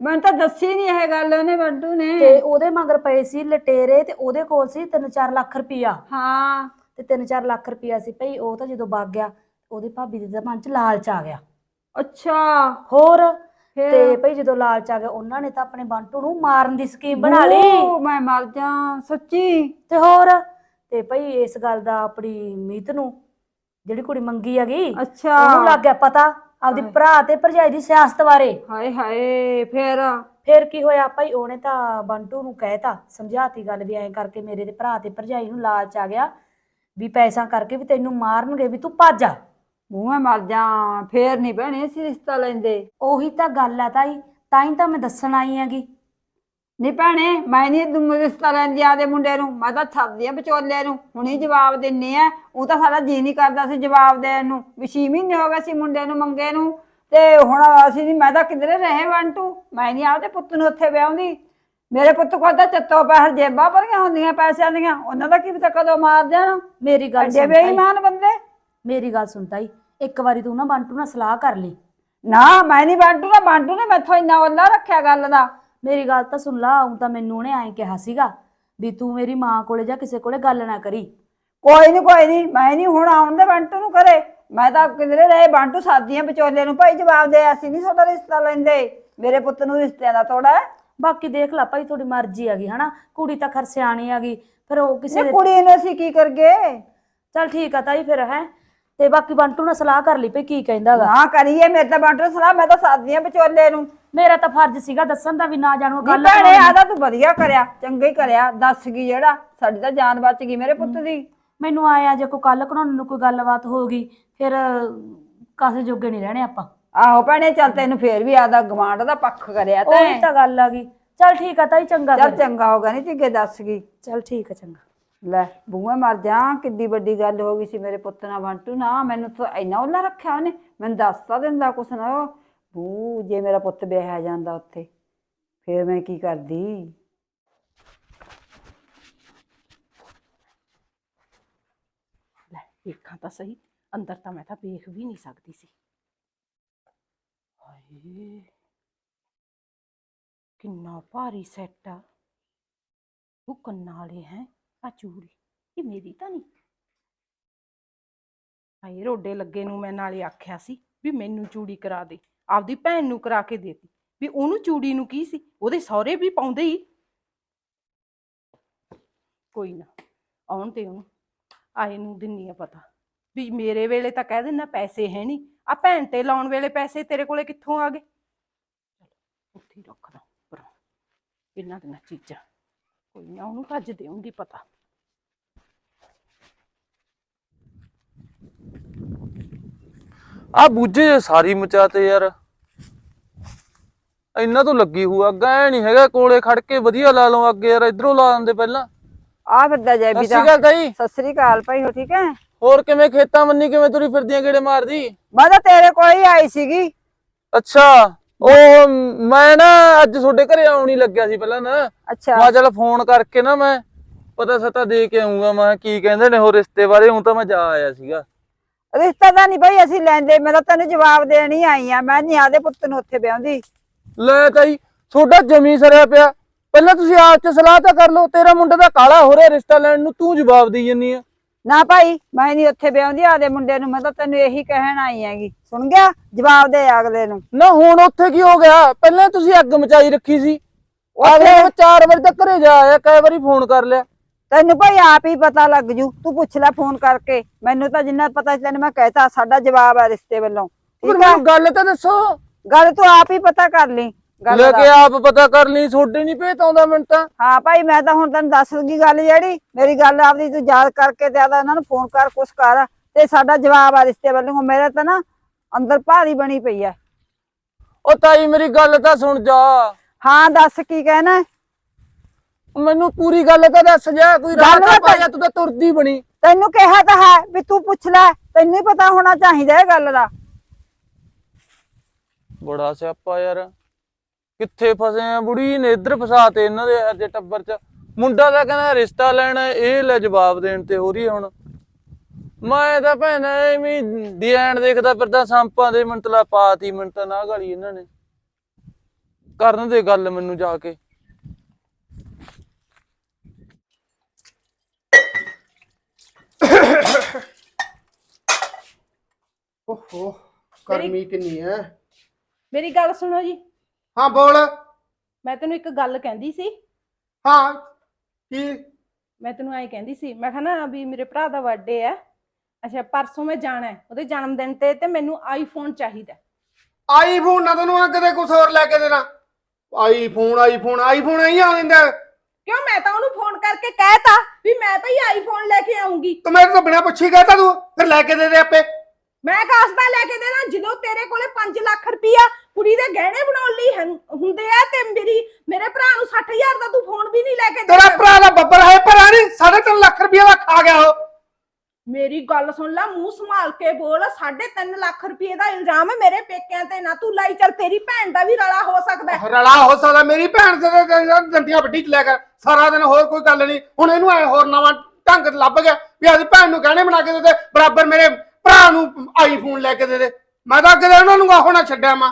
Speaker 5: ਮੈਨੂੰ ਤਾਂ ਦੱਸੀ ਨਹੀਂ ਇਹ ਗੱਲ ਉਹਨੇ ਬੰਟੂ
Speaker 4: ਤੇ
Speaker 5: ਨੇ
Speaker 4: ਉਹਦੇ ਮਗਰ ਪਏ ਸੀ ਲਟੇਰੇ ਤੇ ਉਹਦੇ ਕੋਲ ਸੀ 3-4 ਲੱਖ ਰੁਪਈਆ।
Speaker 5: ਹਾਂ।
Speaker 4: ਤੇ 3-4 ਲੱਖ ਰੁਪਈਆ ਸੀ ਭਈ ਉਹ ਤਾਂ ਜਦੋਂ ਵਗ ਗਿਆ ਉਹਦੇ ਭਾਬੀ ਦੇ ਤਾਂ ਮਨ 'ਚ ਲਾਲਚ ਆ ਗਿਆ।
Speaker 5: ਅੱਛਾ।
Speaker 4: ਹੋਰ
Speaker 5: ਫਿਰ?
Speaker 4: ਤੇ ਭਈ ਜਦੋਂ ਲਾਲਚ ਆ ਗਿਆ ਉਹਨਾਂ ਨੇ ਤਾਂ ਆਪਣੇ ਬੰਟੂ ਨੂੰ ਮਾਰਨ ਦੀ ਸਕੀਮ ਬਣਾ ਲਈ।
Speaker 5: ਓ, ਮੈਂ ਮਰ ਜਾ ਸੱਚੀ?
Speaker 4: ਤੇ ਹੋਰ ਤੇ ਭਈ ਇਸ ਗੱਲ ਦਾ ਆਪਣੀ ਮੀਤ ਨੂੰ ਜਿਹੜੀ ਕੁੜੀ ਮੰਗੀ ਹੈਗੀ
Speaker 5: ਅੱਛਾ।
Speaker 4: ਉਹਨੂੰ ਲੱਗ ਗਿਆ ਪਤਾ ਆਪਦੀ
Speaker 5: ਹਾਏ।
Speaker 4: ਭਰਾ ਤੇ ਭਰਜਾਈ ਦੀ ਸਿਆਸਤ ਬਾਰੇ।
Speaker 5: ਹਾਏ ਹਾਏ ਫਿਰ?
Speaker 4: ਫਿਰ ਕੀ ਹੋਇਆ ਭਾਈ ਉਹਨੇ ਤਾਂ ਬੰਟੂ ਨੂੰ ਕਹਿਤਾ ਸਮਝਾਤੀ ਗੱਲ ਵੀ ਐਂ ਕਰਕੇ ਮੇਰੇ ਦੇ ਭਰਾ ਤੇ ਭਰਜਾਈ ਨੂੰ ਲਾਲਚ ਆ ਗਿਆ। ਵੀ ਪੈਸਾ ਕਰਕੇ ਵੀ ਤੈਨੂੰ ਮਾਰਨਗੇ ਵੀ ਤੂੰ ਭੱਜ ਜਾ
Speaker 5: ਮੂੰਹ ਮਰ ਜਾ ਫੇਰ ਨਹੀਂ ਭੈਣੇ ਅਸੀਂ ਰਿਸ਼ਤਾ ਲੈਂਦੇ।
Speaker 4: ਉਹੀ ਤਾਂ ਗੱਲ ਆ ਤਾਈ ਤਾਂ ਹੀ ਤਾਂ ਮੈਂ ਦੱਸਣ ਆਈ ਹੈਗੀ।
Speaker 5: ਨਹੀਂ ਭੈਣੇ ਮੈਂ ਨਹੀਂ ਤੂੰ ਰਿਸ਼ਤਾ ਲੈਂਦੀ ਆਦੇ ਮੁੰਡੇ ਨੂੰ ਮੈਂ ਤਾਂ ਛੱਡਦੀ ਆ ਵਿਚੋਲੇ ਨੂੰ ਹੁਣੀ ਜਵਾਬ ਦਿੰਨੀ ਆ ਉਹ ਤਾਂ ਸਾਡਾ ਜੀ ਨਹੀਂ ਕਰਦਾ ਸੀ ਜਵਾਬ ਦੇਣ ਨੂੰ ਵੀ ਛੇ ਮਹੀਨੇ ਹੋ ਗਏ ਸੀ ਮੁੰਡੇ ਨੂੰ ਮੰਗੇ ਨੂੰ ਤੇ ਹੁਣ ਅਸੀਂ ਮੈਂ ਤਾਂ ਕਿਧਰੇ ਰਹੇ ਬੰਟੂ ਮੈਂ ਨਹੀਂ ਆਪਦੇ ਪੁੱਤ ਨੂੰ ਉੱਥੇ ਵਿਆਹੁੰਦੀ। ਮੇਰੇ ਪੁੱਤ ਕੋਲ ਤਾਂ ਚੱਤੋ ਪੈਸੇ ਜੇਬਾਂ ਭਰੀਆਂ ਹੁੰਦੀਆਂ ਪੈਸਿਆਂ ਦੀਆਂ। ਉਹਨਾਂ ਦਾ ਕੀ ਪਤਾ ਕਦੋਂ ਮਾਰ ਜਾਣ?
Speaker 4: ਮੇਰੀ ਗੱਲ
Speaker 5: ਅੱਡੇ
Speaker 4: ਸੁਣ ਤਾਈ।
Speaker 5: ਬੇਈਮਾਨ ਬੰਦੇ।
Speaker 4: ਮੇਰੀ ਗੱਲ ਸੁਣ ਤਾਈ। ਇੱਕ ਵਾਰੀ ਤੂੰ ਨਾ ਬੰਟੂ ਨਾਲ ਸਲਾਹ ਕਰ ਲਈ।
Speaker 5: ਨਾ ਮੈਂ ਨਹੀਂ ਬੰਟੂ ਨਾ। ਬੰਟੂ ਨੇ ਮੈਥੋਂ ਇੰਨਾ ਉੱਲਾ ਰੱਖਿਆ ਗੱਲ ਦਾ।
Speaker 4: ਮੇਰੀ ਗੱਲ ਤਾਂ ਸੁਣ ਲਾ ਤਾਂ ਮੈਨੂੰ ਉਹਨੇ ਐਂ ਕਿਹਾ ਸੀਗਾ ਵੀ ਤੂੰ ਮੇਰੀ ਮਾਂ ਕੋਲੇ ਜਾਂ ਕਿਸੇ ਕੋਲੇ ਗੱਲ ਨਾ ਕਰੀ।
Speaker 5: ਕੋਈ ਨਹੀਂ ਕੋਈ ਨਹੀਂ ਮੈਂ ਨਹੀਂ ਹੁਣ ਆਉਣ ਦੇ ਬੰਟੂ ਨੂੰ ਕਰੇ ਮੈਂ ਤਾਂ ਕਿਧਰੇ ਰਹੇ ਬੰਟੂ ਸਾਦੀਆਂ ਵਿਚੋਲੇ ਨੂੰ ਭਾਈ ਜਵਾਬ ਦੇ। ਅਸੀਂ ਨਹੀਂ ਤੁਹਾਡਾ ਰਿਸ਼ਤਾ ਲੈਂਦੇ। ਮੇਰੇ ਪੁੱਤ ਨੂੰ ਰਿਸ਼ਤਿਆਂ ਦਾ ਥੋੜਾ
Speaker 4: ਬਾਕੀ ਦੇਖ ਲੈ ਭਾਈ ਤੁਹਾਡੀ ਮਰਜ਼ੀ ਹੈਗੀ ਹਨਾ? ਕੁੜੀ ਤਾਂ ਖਰ ਸਿਆਣੀ ਹੈਗੀ ਫਿਰ ਉਹ ਕਿਸੇ
Speaker 5: ਇਹ
Speaker 4: ਦੇ
Speaker 5: ਕੁੜੀ ਨੂੰ ਅਸੀਂ ਕੀ ਕਰਗੇ?
Speaker 4: ਚੱਲ ਠੀਕ ਆ ਤਾਈ ਫਿਰ ਹੈ? ਤੇ ਬਾਕੀ ਬੰਟੂ ਨਾਲ ਸਲਾਹ ਕਰ ਲਈ ਭਈ ਕੀ ਕਹਿੰਦਾਗਾ
Speaker 5: ਨਾ ਕਰੀਏ ਮੇਰੇ ਤਾਂ ਬੰਟੂ ਸਲਾਹ ਮੈਂ ਤਾਂ ਸਾਦੀਆਂ ਵਿਚੋਲੇ ਨੂੰ।
Speaker 4: ਮੇਰਾ ਤਾਂ ਫਰਜ਼ ਸੀਗਾ ਦੱਸਣ ਦਾ ਵੀ ਨਾ ਜਾਣੋ
Speaker 5: ਨੀ
Speaker 4: ਗੱਲ
Speaker 5: ਭੈਣੇ ਆਦਾ ਤੂੰ ਵਧੀਆ ਕਰਿਆ ਚੰਗਾ ਹੀ ਕਰਿਆ ਦੱਸ ਗਈ ਜਿਹੜਾ? ਸਾਡੀ ਤਾਂ ਜਾਨ ਬਚ ਗਈ ਮੇਰੇ ਪੁੱਤ ਦੀ।
Speaker 4: ਮੈਨੂੰ ਆਇਆ ਜੇ ਕੋਈ ਕੱਲ ਘਣਾਉਣ ਨੂੰ ਕੋਈ ਗੱਲਬਾਤ ਹੋ ਗਈ ਫਿਰ ਕਾਸੇ ਜੋਗੇ ਨਹੀਂ ਰਹਿਣੇ ਆਪਾਂ।
Speaker 5: ਆਹੋ ਭੈਣੇ ਚੱਲ ਤੈਨੂੰ ਫੇਰ ਵੀ ਆਦਾ ਗਵਾਂਢ ਦਾ ਪੱਖ ਕਰਿਆ
Speaker 4: ਉਹੀ
Speaker 5: ਤੈਂ
Speaker 4: ਤਾਂ ਗੱਲ ਆ ਗਈ। ਚੱਲ ਠੀਕ ਆ ਤਾਈ ਚੰਗਾ
Speaker 5: ਚੱਲ
Speaker 4: ਫਿਰ।
Speaker 5: ਚੰਗਾ ਹੋਗਾ ਨਹੀਂ ਤੇ ਦੱਸ ਗਈ।
Speaker 4: ਚੱਲ ਠੀਕ ਆ ਚੰਗਾ।
Speaker 5: ਲੈ ਬੂਆ ਮਰ ਜਾ ਕਿੱਡੀ ਵੱਡੀ ਗੱਲ ਹੋ ਗਈ ਸੀ ਮੇਰੇ ਪੁੱਤ ਨਾਲ ਬੰਟੂ ਨਾ ਮੈਨੂੰ ਤਾਂ ਇੰਨਾ ਉਹਲਾ ਰੱਖਿਆ ਉਹਨੇ ਮੈਨੂੰ ਦੱਸ ਤਾਂ ਦਿੰਦਾ ਕੁਛ ਨਾ। ਬੂ ਜੇ ਮੇਰਾ ਪੁੱਤ ਵਿਆਹਿਆ ਜਾਂਦਾ ਉੱਥੇ ਫੇਰ ਮੈਂ ਕੀ ਕਰਦੀ?
Speaker 2: ਲੈ ਵੇਖਾਂ ਤਾਂ ਸਹੀ ਅੰਦਰ ਤਾਂ ਮੈਂ ਤਾਂ ਵੇਖ ਵੀ ਨਹੀਂ ਸਕਦੀ ਸੀ। ਹਾਏ ਕਿੰਨਾ ਭਾਰੀ ਸੈੱਟ ਆ। ਉਹ ਕੰਨਾਂ ਵਾਲੇ ਹੈ, ਆ ਚੂੜੀ ਇਹ ਮੇਰੀ ਤਾਂ ਨਹੀਂ। ਹਾਏ, ਰੋਡੇ ਲੱਗੇ ਨੂੰ ਮੈਂ ਨਾਲੇ ਆਖਿਆ ਸੀ ਵੀ ਮੈਨੂੰ ਚੂੜੀ ਕਰਾ ਦੇ। ਆਪਦੀ ਭੈਣ ਨੂੰ ਕਰਾ ਕੇ ਦੇਤੀ। ਵੀ ਉਹਨੂੰ ਚੂੜੀ ਨੂੰ ਕੀ ਸੀ? ਉਹਦੇ ਸਹੁਰੇ ਵੀ ਪਾਉਂਦੇ ਹੀ। ਕੋਈ ਨਾ, ਆਉਣ ਤੇ ਉਹਨੂੰ। ਆਏ ਨੂੰ ਦਿੰਨੀ ਆ ਪਤਾ। ਵੀ ਮੇਰੇ ਵੇਲੇ ਤਾਂ ਕਹਿ ਦਿੰਨਾ ਪੈਸੇ ਹੈ ਨਹੀਂ। ਆ ਭੈਣ ਤੇ ਲਾਉਣ ਵੇਲੇ ਪੈਸੇ ਤੇਰੇ ਕੋਲੇ ਕਿੱਥੋਂ ਆ ਗਏ? ਉੱਥੇ ਹੀ ਰੱਖ ਦਾਂ ਪਰਾਂ ਇਹਨਾਂ ਦੀਆਂ ਚੀਜ਼ਾਂ। ਕੋਈ ਨਾ ਉਹਨੂੰ ਭੱਜ ਦੇਉਂਗੀ ਪਤਾ।
Speaker 6: ਆ ਬੂਝੇ ਸਾਰੀ ਮਚਾਤੇ ਯਾਰ। ਇੰਨਾ ਤੋਂ ਲੱਗੀ ਹੋਊ ਅੱਗਾ ਐ ਨਹੀਂ ਹੈਗਾ ਕੋਲੇ ਖੜ ਕੇ ਵਧੀਆ ਲਾ ਲਓ ਅੱਗੇ ਯਾਰ ਇਧਰੋਂ ਲਾ ਦਿੰਦੇ ਪਹਿਲਾਂ।
Speaker 5: ਆ ਫਿਰਦਾ ਜੈ ਵੀ
Speaker 6: ਸੱਸੀ ਗੱਲ ਤਾਈ
Speaker 5: ਸਤਿ ਸ੍ਰੀ ਅਕਾਲ ਭਾਈ ਹੋ ਠੀਕ ਹੈ?
Speaker 6: ਹੋਰ ਕਿਵੇਂ ਖੇਤਾਂ ਮੰਨੀ ਕਿਵੇਂ ਤੁਰੀ ਫਿਰਦੀਆਂ ਗੇੜੇ ਮਾਰਦੀ?
Speaker 5: ਮੈਂ ਤਾਂ ਤੇਰੇ ਕੋਲ ਹੀ ਆਈ ਸੀਗੀ।
Speaker 6: ਅੱਛਾ ਉਹ ਮੈਂ ਨਾ ਅੱਜ ਤੁਹਾਡੇ ਘਰੇ ਆਉਣ ਹੀ ਲੱਗਿਆ ਸੀ ਪਹਿਲਾਂ ਨਾ।
Speaker 5: ਅੱਛਾ।
Speaker 6: ਮੈਂ ਚੱਲ ਫੋਨ ਕਰਕੇ ਨਾ ਮੈਂ ਪਤਾ ਸਤਾ ਦੇ ਕੇ ਆਉਂਗਾ ਮੈਂ ਕੀ ਕਹਿੰਦੇ ਨੇ ਉਹ ਰਿਸ਼ਤੇ ਬਾਰੇ ਹੁਣ ਤਾਂ ਮੈਂ ਜਾ ਆਇਆ ਸੀਗਾ।
Speaker 5: ਰਿਸ਼ਤਾ ਤਾਂ ਨਹੀਂ ਭਾਈ ਅਸੀਂ ਲੈਂਦੇ ਮੈਂ ਤਾਂ ਤੈਨੂੰ ਜਵਾਬ ਦੇਣ ਹੀ ਆਈ ਆ। ਮੈਂ ਨਹੀਂ ਆਦੇ ਪੁੱਤ ਨੂੰ ਉੱਥੇ ਵਿਆਉਂਦੀ
Speaker 6: ਲੈ ਤਾਈ ਤੁਹਾਡਾ ਜਮੀ ਸਰਿਆ ਪਿਆ। ਪਹਿਲਾਂ ਤੁਸੀਂ ਆਪ ਚ ਸਲਾਹ ਤਾਂ ਕਰ ਲਓ ਤੇਰਾ ਮੁੰਡਾ ਤਾਂ ਕਾਲਾ ਹੋ ਰਿਹਾ ਰਿਸ਼ਤਾ ਲੈਣ ਨੂੰ ਤੂੰ ਜਵਾਬ ਦੇਈ ਜੰਨੀ ਆ।
Speaker 5: ਨਾ ਭਾਈ ਮੈਂ ਨਹੀਂ ਉੱਥੇ ਵਿਆਉਂਦੀ ਆਦੇ ਮੁੰਡੇ ਨੂੰ ਮੈਂ ਤਾਂ ਤੈਨੂੰ ਇਹੀ ਕਹਿਣ ਆਈ ਹੈਗੀ। ਸੁਣ ਗਿਆ? ਜਵਾਬ ਦੇ ਅਗਲੇ ਨੂੰ।
Speaker 6: ਨਾ ਹੁਣ ਉੱਥੇ ਕੀ ਹੋ ਗਿਆ? ਪਹਿਲਾਂ ਤੁਸੀਂ ਅੱਗ ਮਚਾਈ ਰੱਖੀ ਸੀ। ਅਗਲੇ ਨੂੰ ਚਾਰ ਵਜੇ ਤੱਕ ਘਰੇ ਜਾ ਆਇਆ ਕਈ ਵਾਰੀ ਫੋਨ ਕਰ ਲਿਆ।
Speaker 5: ਤੈਨੂੰ ਭਾਈ ਆਪ ਹੀ ਪਤਾ ਲੱਗ ਜੂ। ਤੂੰ ਪੁੱਛ ਲੈ ਫੋਨ ਕਰਕੇ। ਮੈਨੂੰ ਤਾਂ ਜਿੰਨਾ ਪਤਾ ਸੀ ਤੈਨੂੰ ਮੈਂ ਕਹਿਤਾ ਸਾਡਾ ਜਵਾਬ ਹੈ ਰਿਸ਼ਤੇ ਵੱਲੋਂ। ਠੀਕ ਹੈ
Speaker 6: ਗੱਲ ਤਾਂ ਦੱਸੋ।
Speaker 5: ਗੱਲ ਤੂੰ ਆਪ ਹੀ ਪਤਾ ਕਰ ਲਈ। ਗੱਲ
Speaker 6: ਲੈ। ਕੇ ਆਪ ਪਤਾ ਕਰ ਲਈ ਛੋਡੇ ਨਹੀਂ ਭੇਤ ਆਉਂਦਾ ਮੈਨੂੰ ਤਾਂ।
Speaker 5: ਹਾਂ ਭਾਈ ਮੈਂ ਤਾਂ ਹੁਣ ਤੈਨੂੰ ਦੱਸ ਲੱਗੀ ਗੱਲ ਜਿਹੜੀ। ਮੇਰੀ ਗੱਲ ਆਪਦੀ ਤੂੰ ਯਾਦ ਕਰਕੇ ਤੇ ਆਦਾ ਇਹਨਾਂ ਨੂੰ ਫੋਨ ਕਰ ਕੁਛ ਕਰ। ਤੇ ਸਾਡਾ ਜਵਾਬ ਆ ਰਿਸ਼ਤੇ ਵੱਲੋਂ ਮੇਰੇ ਤਾਂ ਨਾ ਅੰਦਰ ਭਾਰੀ ਬਣੀ ਪਈ ਐ
Speaker 6: ਉਹ ਤਾਈ ਮੇਰੀ ਗੱਲ ਤਾਂ ਸੁਣ ਜਾ।
Speaker 5: ਹਾਂ ਦੱਸ ਕੀ ਕਹਿਣਾ?
Speaker 6: ਮੈਨੂੰ ਪੂਰੀ ਗੱਲ ਤਾਂ ਦੱਸ ਜਾ ਕੋਈ ਰਾਹ ਤਾਂ- ਪਾਇਆ ਤੂੰ ਤਾਂ ਤੁਰਦੀ ਬਣੀ।
Speaker 5: ਤੈਨੂੰ ਕਿਹਾ ਤਾਂ ਹੈ ਵੀ ਤੂੰ ਪੁੱਛ ਲੈ ਤੈਨੂੰ ਹੀ ਪਤਾ ਹੋਣਾ ਚਾਹੀਦਾ ਇਹ ਗੱਲ ਦਾ।
Speaker 6: ਬੜਾ ਸਿਆਪਾ ਯਾਰ। ਕਿੱਥੇ ਫਸੇ ਆ ਬੁੜੀ? ਨੇ ਇੱਧਰ ਫਸਾਤੇ ਇਹਨਾਂ ਦੇ ਅੱਜ ਟੱਬਰ ਚ। ਮੁੰਡਾ ਤਾਂ ਕਹਿੰਦਾ ਰਿਸ਼ਤਾ ਲੈਣਾ ਇਹ ਲੈ ਜਵਾਬ ਦੇਣ ਤੇ ਹੋ ਰਹੀ ਹੁਣ। ਮੈਂ ਤਾਂ ਭੈਣ ਐਵੇਂ ਡਿਜ਼ਾਈਨ ਦੇਖਦਾ ਫਿਰਦਾ ਸੰਪਾਂ ਦੇ ਮੰਤਲਾ ਪਾਤੀ ਮਿੰਟ ਨਾ ਗਾਲੀ ਇਹਨਾਂ ਨੇ। ਕਰਨ ਦੇ ਗੱਲ ਮੈਨੂੰ ਜਾ ਕੇ।
Speaker 3: ਓਹੋ ਗਰਮੀ ਕਿੰਨੀ ਹੈ।
Speaker 2: ਮੇਰੀ ਗੱਲ ਸੁਣੋ ਜੀ।
Speaker 3: ਹਾਂ ਬੋਲ।
Speaker 2: ਮੈਂ ਤੈਨੂੰ ਇੱਕ ਗੱਲ ਕਹਿੰਦੀ ਸੀ।
Speaker 3: ਹਾਂ ਕੀ?
Speaker 2: ਮੈਂ ਤੈਨੂੰ ਐਂ ਕਹਿੰਦੀ ਸੀ ਮੈਂ ਕਿਹਾ ਨਾ ਵੀ ਮੇਰੇ ਭਰਾ ਦਾ ਬਰਥਡੇ ਹੈ। ਅੱਛਾ ਪਰਸੋਂ ਮੈਂ ਜਾਣਾ ਹੈ ਉਹਦੇ ਜਨਮ ਦਿਨ ਤੇ ਤੇ ਮੈਨੂੰ ਆਈਫੋਨ ਚਾਹੀਦਾ
Speaker 3: ਆਈਫੋਨ ਨਾ ਤੈਨੂੰ ਆ ਕਦੇ ਕੁਝ ਹੋਰ ਲੈ ਕੇ ਦੇਣਾ। ਆਈਫੋਨ ਆਈਫੋਨ ਆਈਫੋਨ ਆਈ ਆ ਜਾਂਦਾ
Speaker 2: ਕਿਉਂ? ਮੈਂ ਤਾਂ ਉਹਨੂੰ ਫੋਨ ਕਰਕੇ ਕਹਿਤਾ ਵੀ ਮੈਂ ਭਈ ਆਈਫੋਨ ਲੈ ਕੇ ਆਉਂਗੀ
Speaker 3: ਤੂੰ ਮੇਰੇ ਤੋਂ ਬਿਨਾ ਪੁੱਛੀ ਕਹਤਾ ਤੂੰ ਫਿਰ ਲੈ ਕੇ ਦੇ ਦੇ ਆਪੇ।
Speaker 2: ਮੈਂ ਕਾਸਦਾ ਲੈ ਕੇ ਦੇਣਾ ਜਦੋਂ ਤੇਰੇ ਕੋਲੇ 5 ਲੱਖ ਰੁਪਈਆ ਕੁੜੀ ਦੇ ਗਹਿਣੇ ਬਣਾਉਣ ਲਈ ਹਨ- ਹੁੰਦੇ ਆ ਤੇ ਮੇਰੀ ਮੇਰੇ ਭਰਾ ਨੂੰ 60000 ਦਾ ਤੂੰ ਫੋਨ ਵੀ ਨਹੀਂ ਲੈ ਕੇ
Speaker 3: ਤੇਰਾ
Speaker 2: ਦੇ
Speaker 3: ਭਰਾ ਦਾ ਬੱਬਰ ਹੈ ਭਰਾ ਨਹੀਂ 3.5 ਲੱਖ ਰੁਪਇਆ ਦਾ ਖਾ ਗਿਆ ਉਹ।
Speaker 2: ਮੇਰੀ ਗੱਲ ਸੁਣ ਲੈ ਮੂੰਹ ਸੰਭਾਲ ਕੇ ਬੋਲ 3.5 ਲੱਖ ਰੁਪਏ ਦਾ ਇਲਜ਼ਾਮ ਹੈ ਮੇਰੇ ਪੇਕਿਆਂ ਤੇ ਨਾ ਤੂੰ ਲਾਈ ਚੱਲ ਤੇਰੀ ਭੈਣ ਦਾ ਵੀ ਰਲਾ ਹੋ ਸਕਦਾ ਹੈ।
Speaker 3: ਰਲਾ ਹੋ ਸਕਦਾ ਮੇਰੀ ਭੈਣ ਤੇ ਤਾਂ ਦੰਦੀਆਂ ਵੱਡੀ ਚ ਲੈ ਕਰ ਸਾਰਾ ਦਿਨ ਹੋਰ ਕੋਈ ਗੱਲ ਨਹੀਂ। ਹੁਣ ਇਹਨੂੰ ਐ ਹੋਰ ਨਵਾਂ ਢੰਗ ਲੱਭ ਗਿਆ ਵੀ ਆਦੀ ਭੈਣ ਨੂੰ ਗਹਿਣੇ ਬਣਾ ਕੇ ਦੇ ਦੇ ਬਰਾਬਰ ਮੇਰੇ ਭਰਾ ਨੂੰ ਆਈਫੋਨ ਲੈ ਕੇ ਦੇ ਦੇ। ਮੈਂ ਤਾਂ ਕਿਤੇ ਉਹਨਾਂ ਨੂੰ ਆਹੋ ਨਾ ਛੱਡਿਆ ਮਾਂ।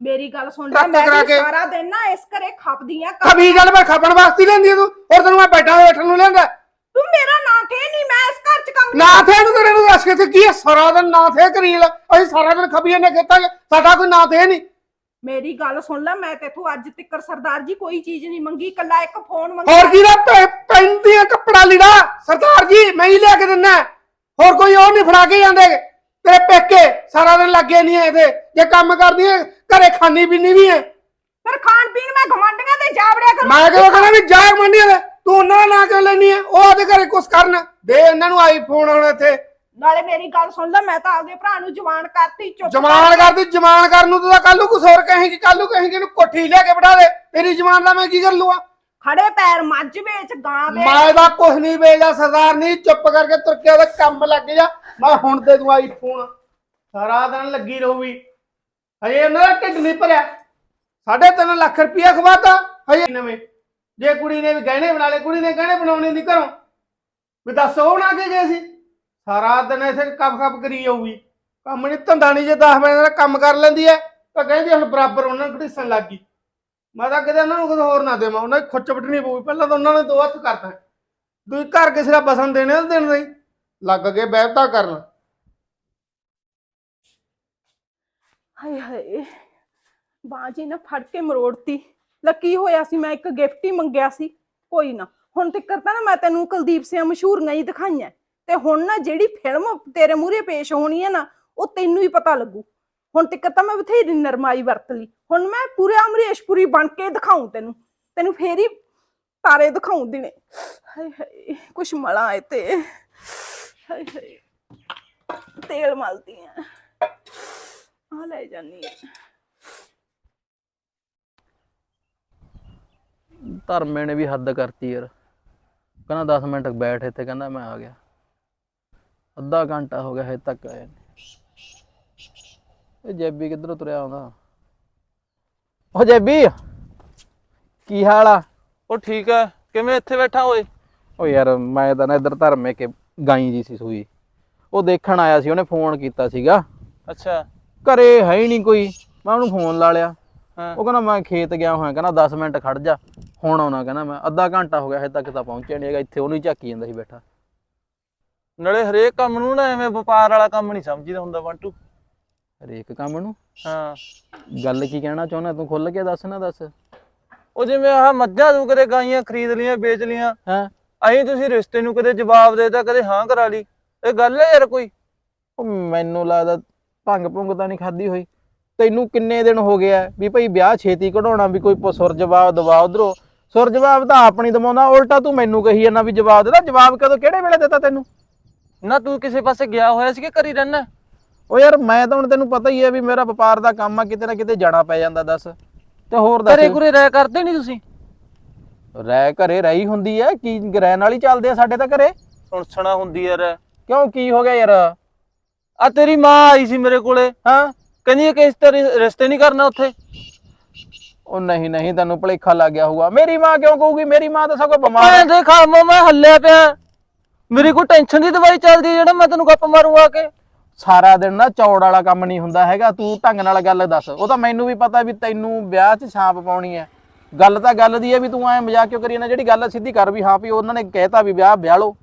Speaker 2: ਮੇਰੀ ਗੱਲ ਸੁਣ ਲੈ ਮੈਂ ਵੀ। ਸਾਰਾ ਦਿਨ ਨਾ ਇਸ ਘਰੇ ਖਪਦੀ ਆ
Speaker 3: ਕਬੀ ਗੱਲ ਮੈਂ ਖਪਣ ਵਾਸਤੇ ਹੀ ਲੈਂਦੀ ਆ ਤੂੰ। ਹੋਰ ਤੈਨੂੰ ਮੈਂ ਬੈਠਾ ਬੈਠਣ ਨੂੰ ਲੈਂਦਾ।
Speaker 2: ਤੂੰ ਮੇਰਾ ਨਾਂ ਕੇ ਨਹੀਂ ਮੈਂ ਇਸ ਘਰ ਚ ਕੰਮ
Speaker 3: ਨਾ ਥੇ ਨੂੰ ਤੇਰੇ ਨੂੰ ਦੱਸ ਕੇ ਤੇ ਕੀ ਸਾਰਾ ਦਿਨ ਨਾ ਥੇ ਕਰੀਲ। ਅਸੀਂ ਸਾਰਾ ਦਿਨ ਖਬੀਏ ਨੇ ਖੇਤਾਂ 'ਚ। ਸਾਡਾ ਕੋਈ ਨਾ ਥੇ ਨਹੀਂ।
Speaker 2: ਮੇਰੀ ਗੱਲ ਸੁਣ ਲੈ ਮੈਂ ਤੇਥੋਂ ਅੱਜ ਤੱਕ ਸਰਦਾਰ ਜੀ ਕੋਈ ਚੀਜ਼ ਨਹੀਂ ਮੰਗੀ ਕੱਲਾ ਇੱਕ ਫੋਨ ਮੰਗਿਆ।
Speaker 3: ਹੋਰ ਕੀ ਦਾ ਪੈਂਦੀਆਂ ਕੱਪੜਾ ਲੀੜਾ? ਸਰਦਾਰ ਜੀ ਮੈਂ ਹੀ ਲਿਆ ਕੇ ਦਿੰਨਾ। ਹੋਰ ਕੋਈ ਉਹ ਨਹੀਂ ਫੜਾ ਕੇ ਜਾਂਦੇ। ਤੇਰੇ ਪੇਕੇ ਸਾਰਾ ਦਿਨ ਲੱਗੇ ਨਹੀਂ ਐ ਤੇ ਜੇ ਕੰਮ ਕਰਦੀ ਐ ਘਰੇ ਖਾਣੀ ਪੀਣੀ ਵੀ ਐ।
Speaker 2: ਪਰ ਖਾਣ ਪੀਣ ਮੈਂ ਘਮੰਡੀਆਂ ਤੇ ਜਾਵੜਿਆ ਕਰ।
Speaker 3: ਮੈਂ ਕਿਹਾ ਕਹਿੰਦਾ ਵੀ ਜਾ ਮੰਡੀਆਂ ਦੇ? ਤੂੰ ਉਹਨਾਂ ਦਾ ਨਾਂ ਕਿਉਂ ਲੈਣੀ ਐ? ਉਹ ਆਦੇ ਘਰੇ ਕੁਛ ਕਰਨ। ਦੇ ਇਹਨਾਂ ਨੂੰ ਆਈਫੋਨ ਹੁਣ ਇੱਥੇ।
Speaker 2: ਨਾਲੇ ਮੇਰੀ ਗੱਲ ਸੁਣ ਲੈ ਮੈਂ ਤਾਂ ਆਪਦੇ ਭਰਾ ਨੂੰ ਜਵਾਨ ਕਰਤੀ ਚੁੱਪ
Speaker 3: ਜਮਾਨ ਕਰਦੀ ਜਮਾਨ ਕਰਨ ਨੂੰ ਤੂੰ ਤਾਂ ਕੱਲ ਨੂੰ ਕੁਛ ਹੋਰ ਕਹੇਂਗੀ ਕੱਲ ਨੂੰ ਕਹੇਂਗੀ ਇਹਨੂੰ ਕੋਠੀ ਲੈ ਕੇ ਬਿਠਾ ਦੇ। ਤੇਰੀ ਜਮਾਨ ਦਾ ਮੈਂ ਕੀ ਕਰ ਲੂਆ
Speaker 2: ਖੜੇ ਪੈਰ ਮੱਝ ਵੇਚ ਗਾਂ ਵੇਚ।
Speaker 3: ਮੈਂ ਦਾ ਕੁਛ ਨਹੀਂ ਵੇਚਦਾ ਸਰਦਾਰ ਨਹੀਂ ਚੁੱਪ ਕਰਕੇ ਤੁਰ ਕੇ ਉਹਦਾ ਕੰਮ ਲੱਗ ਜਾ। ਮੈਂ ਹੁਣ ਦੇ ਦੂੰ ਆਈਫੋਨ ਸਾਰਾ ਦਿਨ ਲੱਗੀ ਰਹੂਗੀ ਹਜੇ ਉਹਨਾਂ ਦਾ ਢਿੱਡ ਨਹੀਂ ਭਰਿਆ। ਸਾਢੇ ਤਿੰਨ ਲੱਖ ਰੁਪਇਆ ਖਵਾਤਾ। ਹਜੇ ਨਵੇਂ। ਜੇ ਕੁੜੀ ਨੇ ਵੀ ਗਹਿਣੇ ਬਣਾ ਲਏ, ਕੁੜੀ ਨੇ ਗਹਿਣੇ ਬਣਾਉਣੇ ਨਹੀਂ ਘਰੋਂ। ਵੀ ਦੱਸ ਉਹ ਬਣਾ ਕੇ ਗਏ ਸੀ। ਸਾਰਾ ਦਿਨ ਇੱਥੇ ਕੱਪ ਕੱਪ ਕਰੀ ਜਾਊਗੀ। ਕੰਮ ਨਹੀਂ, ਧੰਦਾ ਨਹੀਂ, ਜੇ 10 ਵਜੇ ਦਾ ਕੰਮ ਕਰ ਲੈਂਦੀ ਐ, ਤਾਂ ਕਹਿੰਦੀ ਹੁਣ ਬਰਾਬਰ ਉਹਨਾਂ ਨੂੰ ਘੜੀਸਣ ਲੱਗ ਗਈ। ਮੈਂ ਤਾਂ ਕਿਤੇ ਉਹਨਾਂ ਨੂੰ ਕੁਝ ਹੋਰ ਨਾ ਦੇਵਾਂ। ਉਹਨਾਂ ਦੀ ਖੁੱਚ ਪਟਣੀ ਪਊਗੀ ਪਹਿਲਾਂ ਤਾਂ ਉਹਨਾਂ ਨੇ ਦੋ ਹੱਥ ਕਰਤਾ। ਤੁਸੀਂ ਘਰ ਕਿਸੇ ਦਾ ਬਸਣ ਦੇਣੇ ਤਾਂ ਦੇਣ ਨਹੀਂ ਲੱਗ ਗਏ ਬਹਿਬਤਾ ਕਰਨ।
Speaker 2: ਹਾਏ ਹਾਏ ਬਾਜੀ ਨਾ ਫੜ ਕੇ ਮਰੋੜਤੀ। ਲੱਕੀ ਹੋਇਆ ਸੀ? ਮੈਂ ਇੱਕ ਗਿਫਟ ਹੀ ਮੰਗਿਆ ਸੀ। ਕੋਈ ਨਾ, ਹੁਣ ਤਿੱਕਰ ਤਾਂ ਨਾ ਮੈਂ ਤੈਨੂੰ ਕੁਲਦੀਪ ਸਿੰਘ ਮਸ਼ਹੂਰੀਆਂ ਹੀ ਦਿਖਾਈਆਂ। ਤੇ ਹੁਣ ਨਾ ਜਿਹੜੀ ਫਿਲਮ ਤੇਰੇ ਮੂਹਰੇ ਪੇਸ਼ ਹੋਣੀ ਹੈ ਨਾ, ਉਹ ਤੈਨੂੰ ਹੀ ਪਤਾ ਲੱਗੂ। ਹੁਣ ਤਿੱਕਰ ਤਾਂ ਮੈਂ ਬਥੇਰੀ ਨਰਮਾਈ ਵਰਤ ਲਈ। ਹੁਣ ਮੈਂ ਪੂਰੇ ਅਮਰੇਸ਼ਪੁਰੀ ਬਣ ਕੇ ਦਿਖਾਉਂ ਤੈਨੂੰ। ਤੈਨੂੰ ਫੇਰ ਹੀ ਤਾਰੇ ਦਿਖਾਉਂ ਦਿਨੇ। ਹਾਏ ਹਾਏ, ਕੁਛ ਮਲਾ ਏ ਤੇ। ਹਾਏ ਹਾਏ। ਤੇਲ ਮਲਦੀ ਆ। ਆ ਲੈ ਜਾਨੀ ਆ।
Speaker 7: ਧਰਮੇ ਨੇ ਵੀ ਹੱਦ ਕਰਤੀ ਯਾਰ। ਕਹਿੰਦਾ 10 ਮਿੰਟ ਬੈਠ ਇੱਥੇ ਕਹਿੰਦਾ ਮੈਂ ਆ ਗਿਆ। ਅੱਧਾ ਘੰਟਾ ਹੋ ਗਿਆ ਹਜੇ ਤੱਕ ਆਇਆ ਨਹੀਂ ਇਹ ਜੈਬੀ ਕਿੱਧਰੋਂ ਤੁਰਿਆ ਆਉਂਦਾ? ਉਹ ਜੈਬੀ ਕੀ ਹਾਲ ਆ?
Speaker 6: ਉਹ ਠੀਕ ਹੈ ਕਿਵੇਂ ਇੱਥੇ ਬੈਠਾ ਓਏ?
Speaker 7: ਉਹ ਯਾਰ ਮੈਂ ਤਾਂ ਨਾ ਇੱਧਰ ਧਰਮੇ ਕੇ ਗਾਈ ਜੀ ਸੀ ਸੂਈ। ਉਹ ਦੇਖਣ ਆਇਆ ਸੀ ਉਹਨੇ ਫੋਨ ਕੀਤਾ ਸੀਗਾ।
Speaker 6: ਅੱਛਾ।
Speaker 7: ਘਰੇ ਹੈ ਹੀ ਨਹੀਂ ਕੋਈ। ਮੈਂ ਉਹਨੂੰ ਫੋਨ ਲਾ ਲਿਆ। ਉਹ ਕਹਿੰਦਾ ਮੈਂ ਖੇਤ ਗਿਆ ਹੋਇਆ ਕਹਿੰਦਾ 10 ਮਿੰਟ ਖੜ ਜਾ। ਹੁਣ ਆਉਣਾ ਕਹਿੰਦਾ ਮੈਂ। ਅੱਧਾ ਘੰਟਾ ਹੋ ਗਿਆ ਹਜੇ ਤੱਕ ਤਾਂ ਪਹੁੰਚਿਆ ਨਹੀਂ ਹੈਗਾ। ਇੱਥੇ ਉਹਨੂੰ ਹੀ ਝਾਕੀ ਜਾਂਦਾ ਸੀ ਬੈਠਾ।
Speaker 6: ਨਾਲੇ ਹਰੇਕ ਕੰਮ ਨੂੰ ਨਾ ਐਵੇਂ ਵਪਾਰ ਵਾਲਾ ਕੰਮ ਨਹੀਂ ਸਮਝੀਦਾ ਹੁੰਦਾ ਬੰਟੂ
Speaker 7: ਹਰੇਕ ਕੰਮ ਨੂੰ?
Speaker 6: ਹਾਂ।
Speaker 7: ਗੱਲ ਕੀ ਕਹਿਣਾ ਚਾਹੁੰਦਾ? ਤੂੰ ਖੁੱਲ ਕੇ ਦੱਸ ਨਾ ਦੱਸ।
Speaker 6: ਉਹ ਜਿਵੇਂ ਆਹ ਮੱਝਾਂ ਤੂੰ ਕਦੇ ਗਾਈਆਂ ਖਰੀਦ ਲੀਆਂ ਵੇਚ ਲੀਆਂ।
Speaker 7: ਹਾਂ।
Speaker 6: ਅਹੀਂ ਤੁਸੀਂ ਰਿਸ਼ਤੇ ਨੂੰ ਕਦੇ ਜਵਾਬ ਦੇਤਾ ਕਦੇ ਹਾਂ ਕਰਾ ਲਈ। ਇਹ ਗੱਲ ਹੈ ਯਾਰ ਕੋਈ?
Speaker 7: ਉਹ ਮੈਨੂੰ ਲੱਗਦਾ ਭੰਗ ਭੁੰਗ ਤਾਂ ਨਹੀਂ ਖਾਦੀ ਹੋਈ। ਤੈਨੂੰ ਕਿੰਨੇ ਦਿਨ ਹੋ ਗਿਆ ਵੀ ਭਾਈ ਵਿਆਹ ਛੇਤੀ ਕਢਾਉਣਾ ਵੀ ਕੋਈ ਸੁਰ ਜਵਾਬ ਦਵਾ ਉਧਰੋਂ। ਸੁਰ ਜਵਾਬ ਤਾਂ ਆਪ ਨਹੀਂ ਦਵਾਉਂਦਾ ਉਲਟਾ ਤੂੰ ਮੈਨੂੰ ਕਹੀ ਜਾਂਦਾ ਵੀ ਜਵਾਬ ਦੇਦਾ ਜਵਾਬ ਕਦੋਂ ਕਿਹੜੇ ਵੇਲੇ ਦਿੱਤਾ ਤੈਨੂੰ?
Speaker 6: ਨਾ ਤੂੰ ਕਿਸੇ ਪਾਸੇ ਗਿਆ ਹੋਇਆ ਸੀ ਕਿ ਘਰੀ ਰਹਿਣਾ
Speaker 7: ਉਹ ਯਾਰ ਮੈਂ ਤਾਂ ਹੁਣ ਤੈਨੂੰ ਪਤਾ ਹੀ ਹੈ ਵੀ ਮੇਰਾ ਵਪਾਰ ਦਾ ਕੰਮ ਆ ਕਿਤੇ ਨਾ ਕਿਤੇ ਜਾਣਾ ਪੈ ਜਾਂਦਾ ਦੱਸ। ਤੇ ਹੋਰ ਦੱਸ।
Speaker 6: ਘਰੇ ਘੁਰੇ ਰਹਿ ਕਰਦੇ ਨਹੀਂ ਤੁਸੀਂ?
Speaker 7: ਰਹਿ ਘਰੇ ਰਹੀ ਹੁੰਦੀ ਹੈ ਕੀ ਗ੍ਰਹਿ ਨਾਲ ਹੀ ਚੱਲਦੇ ਆ ਸਾਡੇ ਤਾਂ ਘਰੇ?
Speaker 6: ਸੁਣ ਸੁਣਾ ਹੁੰਦੀ ਯਾਰ
Speaker 7: ਕਿਉਂ? ਕੀ ਹੋ ਗਿਆ ਯਾਰ?
Speaker 6: ਆ ਤੇਰੀ ਮਾਂ ਆਈ ਸੀ ਮੇਰੇ ਕੋਲੇ।
Speaker 7: ਹਾਂ?
Speaker 6: ਕਹਿੰਦੀ ਕਿ ਇਸ ਤਰ੍ਹਾਂ ਰਿਸ਼ਤੇ ਨਹੀਂ ਕਰਨਾ ਉੱਥੇ।
Speaker 7: ਉਹ ਨਹੀਂ ਨਹੀਂ ਤੈਨੂੰ ਭੁਲੇਖਾ ਲੱਗ ਗਿਆ ਹੋਊਗਾ। ਮੇਰੀ ਮਾਂ ਕਿਉਂ ਕਹੂਗੀ? ਮੇਰੀ ਮਾਂ ਤਾਂ ਸਗੋਂ ਬਿਮਾਰ
Speaker 6: ਮੈਂ
Speaker 7: ਹੈ
Speaker 6: ਦੇ ਖਾਮੋ ਮੈਂ ਹੱਲਿਆ ਪਿਆ। ਮੇਰੀ ਕੋਈ ਟੈਨਸ਼ਨ ਦੀ ਦਵਾਈ ਚੱਲਦੀ ਹੈ ਜਿਹੜਾ ਮੈਂ ਤੈਨੂੰ ਗੱਪ ਮਾਰੂ ਆ ਕੇ।
Speaker 7: ਸਾਰਾ ਦਿਨ ਨਾ ਚੌੜ ਵਾਲਾ ਕੰਮ ਨਹੀਂ ਹੁੰਦਾ ਹੈਗਾ। ਤੂੰ ਢੰਗ ਨਾਲ ਗੱਲ ਦੱਸ। ਉਹ ਤਾਂ ਮੈਨੂੰ ਵੀ ਪਤਾ ਵੀ ਤੈਨੂੰ ਵਿਆਹ 'ਚ ਛਾਪ ਪਾਉਣੀ ਹੈ ਗੱਲ ਤਾਂ ਗੱਲ ਦੀ ਹੈ ਵੀ ਤੂੰ ਐ ਮਜ਼ਾਕ ਕਿਉਂ ਕਰੀ ਨਾ ਜਿਹੜੀ ਗੱਲ ਸਿੱਧੀ ਕਰ ਵੀ ਹਾਂ ਵੀ ਉਹਨਾਂ ਨੇ ਕਹਿਤਾ ਵੀ ਵਿਆਹ ਵਿਆਹ ਲਓ।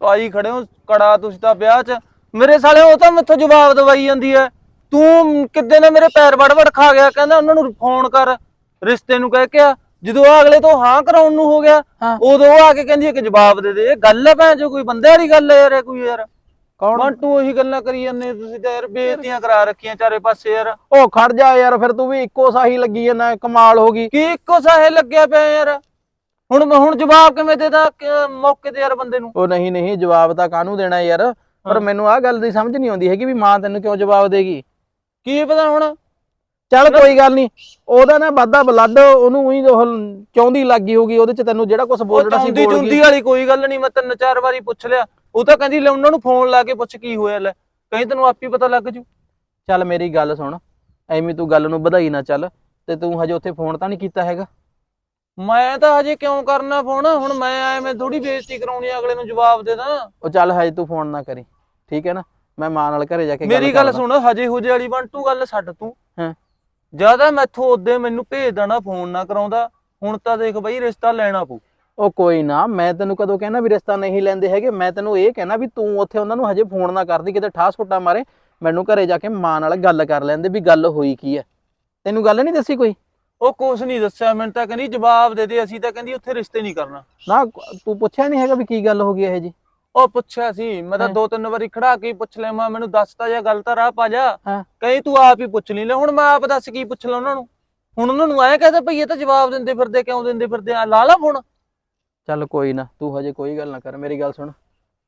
Speaker 6: ਭਾਈ ਖੜੇ ਹੋ ਕੜਾ ਤੁਸੀਂ ਤਾਂ ਵਿਆਹ 'ਚ। ਮੇਰੇ ਸਾਲੇ ਉਹ ਤਾਂ ਮੈਥੋਂ ਜਵਾਬ ਦਵਾਈ ਜਾਂਦੀ ਐ ਤੂੰ ਕਿੱਦੇ ਨੇ ਮੇਰੇ ਪੈਰ ਵੜ ਵੜ ਖਾ ਗਿਆ? ਕਹਿੰਦਾ ਉਹਨਾਂ ਨੂੰ ਫੋਨ ਕਰ। ਰਿਸ਼ਤੇ ਨੂੰ ਕਹਿ ਕੇ ਆ। ਜਦੋਂ ਆਹ ਅਗਲੇ ਤੋਂ ਹਾਂ ਕਰਾਉਣ ਨੂੰ ਹੋ ਗਿਆ। ਉਦੋਂ ਉਹ ਆ ਕੇ ਕਹਿੰਦੀ ਹੈ ਕਿ ਜਵਾਬ ਦੇ ਦੇ। ਇਹ ਗੱਲ ਹੈ ਭੈਣ ਜੋ ਕੋਈ ਬੰਦੇ ਵਾਲੀ ਗੱਲ ਹੈ ਯਾਰ ਇਹ ਕੋਈ ਯਾਰ।
Speaker 7: ਕੌਣ?
Speaker 6: ਬੰਟੂ ਉਹੀ ਗੱਲਾਂ ਕਰੀ ਜਾਂਦੇ ਤੁਸੀਂ ਤਾਂ ਯਾਰ ਬੇਇੱਜ਼ਤੀਆਂ ਕਰਾ ਰੱਖੀਆਂ ਚਾਰੇ ਪਾਸੇ ਯਾਰ।
Speaker 7: ਉਹ ਖੜ ਜਾ ਯਾਰ ਫਿਰ ਤੂੰ ਵੀ ਇੱਕੋ ਸਾਹੀ ਲੱਗੀ ਜਾਂਦਾ ਕਮਾਲ ਹੋ ਗਈ।
Speaker 6: ਕੀ ਇੱਕੋ ਸਾਹੇ ਲੱਗਿਆ ਪਿਆ ਯਾਰ? ਹੁਣ ਹੁਣ ਜਵਾਬ ਕਿਵੇਂ ਦੇਦਾ ਮੌਕੇ ਤੇ ਯਾਰ ਬੰਦੇ ਨੂੰ?
Speaker 7: ਉਹ ਨਹੀਂ ਨਹੀਂ ਜਵਾਬ ਤਾਂ ਕਾਹਨੂੰ ਦੇਣਾ ਯਾਰ? ਪਰ। ਮੈਨੂੰ ਆਹ ਗੱਲ ਦੀ ਸਮਝ ਨਹੀਂ ਆਉਂਦੀ ਹੈਗੀ ਵੀ ਮਾਂ ਤੈਨੂੰ ਕਿਉਂ ਜਵਾਬ ਦੇਗੀ।
Speaker 6: ਕੀ ਪਤਾ ਹੁਣ?
Speaker 7: ਚੱਲ ਕੋਈ ਗੱਲ ਨਹੀਂ ਉਹਦਾ ਨਾ ਵਾਧਾ ਬਲੱਡ ਉਹਨੂੰ ਉਹੀ ਉਹ ਚਾਹੁੰਦੀ ਲੱਗੀ ਹੋਗੀ ਉਹਦੇ ਚ ਤੈਨੂੰ ਜਿਹੜਾ ਕੁਝ
Speaker 6: ਉਹ
Speaker 7: ਬੋਲਣਾ ਸੀ
Speaker 6: ਚੌਂਦੀ
Speaker 7: ਬੋਲ
Speaker 6: ਚੁੰਦੀ ਵਾਲੀ ਕੋਈ ਗੱਲ ਨਹੀਂ ਮੈਂ ਤਿੰਨ ਚਾਰ ਵਾਰੀ ਪੁੱਛ ਲਿਆ। ਉਹ ਤਾਂ ਕਹਿੰਦੀ ਲੈ ਉਹਨਾਂ ਨੂੰ ਫੋਨ ਲਾ ਕੇ ਪੁੱਛ ਕੀ ਹੋਇਆ ਲੈ। ਕਹੀਂ ਤੈਨੂੰ ਆਪੇ ਪਤਾ ਲੱਗ ਜੂ।
Speaker 7: ਚੱਲ ਮੇਰੀ ਗੱਲ ਸੁਣ ਐਵੇਂ ਤੂੰ ਗੱਲ ਨੂੰ ਵਧਾਈ ਨਾ ਚੱਲ ਤੇ ਤੂੰ ਹਜੇ ਉੱਥੇ ਫੋਨ ਤਾਂ ਨਹੀਂ ਕੀਤਾ ਹੈਗਾ।
Speaker 6: ਮੈਂ ਤਾਂ ਹਜੇ ਕਿਉਂ ਕਰਨਾ ਫੋਨ ਹੁਣ ਮੈਂ ਐਵੇਂ ਥੋੜੀ ਬੇਇੱਜ਼ਤੀ ਕਰਾਉਣੀ ਆ, ਅਗਲੇ ਨੂੰ ਜਵਾਬ ਦੇ ਦਾਂ
Speaker 7: ਉਹ ਚੱਲ ਹਜੇ ਤੂੰ ਫੋਨ ਨਾ ਕਰੀ ਠੀਕ ਹੈ ਨਾ? ਮੈਂ ਮਾਂ ਨਾਲ ਘਰੇ ਜਾ ਕੇ
Speaker 6: ਮੇਰੀ ਗੱਲ
Speaker 7: ਕਰਦਾ।
Speaker 6: ਸੁਣ ਹਜੇ ਹੁਜੇ ਵਾਲੀ ਬਣ ਤੂੰ ਗੱਲ ਛੱਡ ਤੂੰ।
Speaker 7: ਹਾਂ।
Speaker 6: ਜ਼ਿਆਦਾ ਮੈਥੋਂ ਉਹਦੇ ਮੈਨੂੰ ਭੇਜ ਦੇਣਾ ਫੋਨ ਨਾ ਕਰਾਉਂਦਾ। ਹੁਣ ਤਾਂ ਦੇਖ ਬਈ ਰਿਸ਼ਤਾ ਲੈਣਾ ਪਊ।
Speaker 7: ਉਹ ਕੋਈ ਨਾ ਮੈਂ ਤੈਨੂੰ ਕਦੋਂ ਕਹਿਣਾ ਵੀ ਰਿਸ਼ਤਾ ਨਹੀਂ ਲੈਂਦੇ ਹੈਗੇ ਮੈਂ ਤੈਨੂੰ ਇਹ ਕਹਿਣਾ ਵੀ ਤੂੰ ਉੱਥੇ ਉਹਨਾਂ ਨੂੰ ਹਜੇ ਫੋਨ ਨਾ ਕਰਦੀ ਕਿਤੇ ਠਾਸ ਫੁੱਟਾ ਮਾਰੇ ਮੈਨੂੰ ਘਰੇ ਜਾ ਕੇ ਮਾਂ ਨਾਲ ਗੱਲ ਕਰ ਲੈਂਦੇ ਵੀ ਗੱਲ ਹੋਈ ਕੀ ਹੈ। ਤੈਨੂੰ ਗੱਲ ਨਹੀਂ ਦੱਸੀ ਕੋਈ?
Speaker 6: ਉਹ ਕੁਛ ਨਹੀਂ ਦੱਸਿਆ ਮੈਨੂੰ ਤਾਂ ਕਹਿੰਦੀ ਜਵਾਬ ਦੇ ਦੇ ਅਸੀਂ ਤਾਂ ਕਹਿੰਦੀ ਉੱਥੇ ਰਿਸ਼ਤੇ ਨਹੀਂ ਕਰਨਾ।
Speaker 7: ਨਾ ਤੂੰ ਪੁੱਛਿਆ ਨਹੀਂ ਹੈਗਾ ਵੀ ਕੀ ਗੱਲ ਹੋ ਗਈ ਇਹ ਜੀ?
Speaker 6: ਉਹ ਪੁੱਛਿਆ ਸੀ ਮੈਂ ਤਾਂ? ਦੋ ਤਿੰਨ ਵਾਰੀ ਖੜਾ ਕੇ ਪੁੱਛ ਲਿਆ ਮੈਂ ਮੈਨੂੰ ਦੱਸਤਾ ਜਾਂ ਗੱਲ ਤਾਂ ਰਾਹ ਪਾ ਜਾ। ਕਹੀਂ ਤੂੰ ਆਪ ਹੀ ਪੁੱਛ ਲਈ ਲੈ ਹੁਣ ਮੈਂ ਆਪ ਦੱਸ ਕੀ ਪੁੱਛ ਲਾ ਉਹਨਾਂ ਨੂੰ? ਹੁਣ ਉਹਨਾਂ ਨੂੰ ਐਂ ਕਹਦੇ ਭਈ ਇਹ ਤਾਂ ਜਵਾਬ ਦਿੰਦੇ ਫਿਰਦੇ ਕਿਉਂ ਦਿੰਦੇ ਫਿਰਦੇ ਆ ਲਾ ਲਾ ਫੋਨ।
Speaker 7: ਚੱਲ ਕੋਈ ਨਾ ਤੂੰ ਹਜੇ ਕੋਈ ਗੱਲ ਨਾ ਕਰ ਮੇਰੀ ਗੱਲ ਸੁਣ।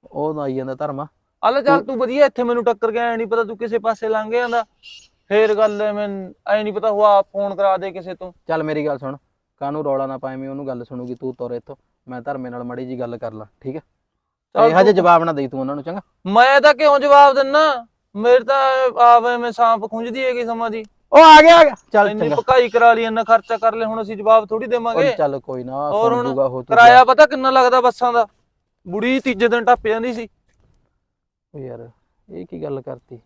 Speaker 7: ਉਹ ਆਈ ਜਾਂਦਾ ਧਰਮਾ।
Speaker 6: ਆ ਲੈ ਚੱਲ ਤੂੰ ਵਧੀਆ ਇੱਥੇ ਮੈਨੂੰ ਟੱਕਰ ਗਿਆ ਐ ਨਹੀਂ ਪਤਾ ਤੂੰ ਕਿਸੇ ਪਾਸੇ ਲੰਘ ਜਾਂਦਾ। ਫੇਰ ਗੱਲ ਐ ਐ ਨਹੀਂ ਪਤਾ ਹੁਆ ਫੋਨ ਕਰਾ ਦੇ ਕਿਸੇ ਤੋਂ।
Speaker 7: ਚੱਲ ਮੇਰੀ ਗੱਲ ਸੁਣ ਕਾਹਨੂੰ ਰੌਲਾ ਨਾ ਪਾਵੇਂ ਉਹਨੂੰ ਗੱਲ ਸੁਣੂਗੀ ਤੂੰ ਤੁਰ ਇੱਥੋਂ। ਮੈਂ ਧਰਮੇ ਨਾਲ ਮੜੀ ਜੀ ਗੱਲ ਕਰ ਲਾਂ ਠੀਕ ਹੈ ਤੇ ਹਜੇ ਜਵਾਬ ਨਾ ਦੇਈ ਤੂੰ ਉਹਨਾਂ ਨੂੰ ਚੰਗਾ?
Speaker 6: ਮੈਂ ਤਾਂ ਕਿਉਂ ਜਵਾਬ ਦਿੰਨਾ? ਮੇਰੇ ਤਾਂ ਆਵੇ ਮੈਂ ਸਾਂਪ ਖੁੰਝਦੀ ਹੈਗੀ ਸਮਾਂ ਦੀ।
Speaker 7: ਉਹ ਆ ਗਿਆ ਆ ਗਿਆ। ਚੱਲ
Speaker 6: ਇੰਨੀ
Speaker 7: ਚੰਗਾ।
Speaker 6: ਪਕਾਈ ਕਰਾ ਲਈ ਇੰਨਾ ਖਰਚਾ ਕਰ ਲੈ ਹੁਣ ਅਸੀਂ ਜਵਾਬ ਥੋੜੀ
Speaker 7: ਉਹ
Speaker 6: ਦੇਵਾਂਗੇ
Speaker 7: ਚੱਲ ਕੋਈ ਨਾ ਸੁਣ
Speaker 6: ਹੁਣ
Speaker 7: ਤੂੰ
Speaker 6: ਕਿਰਾਇਆ ਪਤਾ ਕਿੰਨਾ ਲੱਗਦਾ ਬੱਸਾਂ ਦਾ? ਬੁੜੀ ਤੀਜੇ ਦਿਨ ਟੱਪ ਜਾਂਦੀ ਸੀ।
Speaker 7: ਉਹ ਯਾਰ ਇਹ ਕੀ ਗੱਲ ਕਰਤੀ?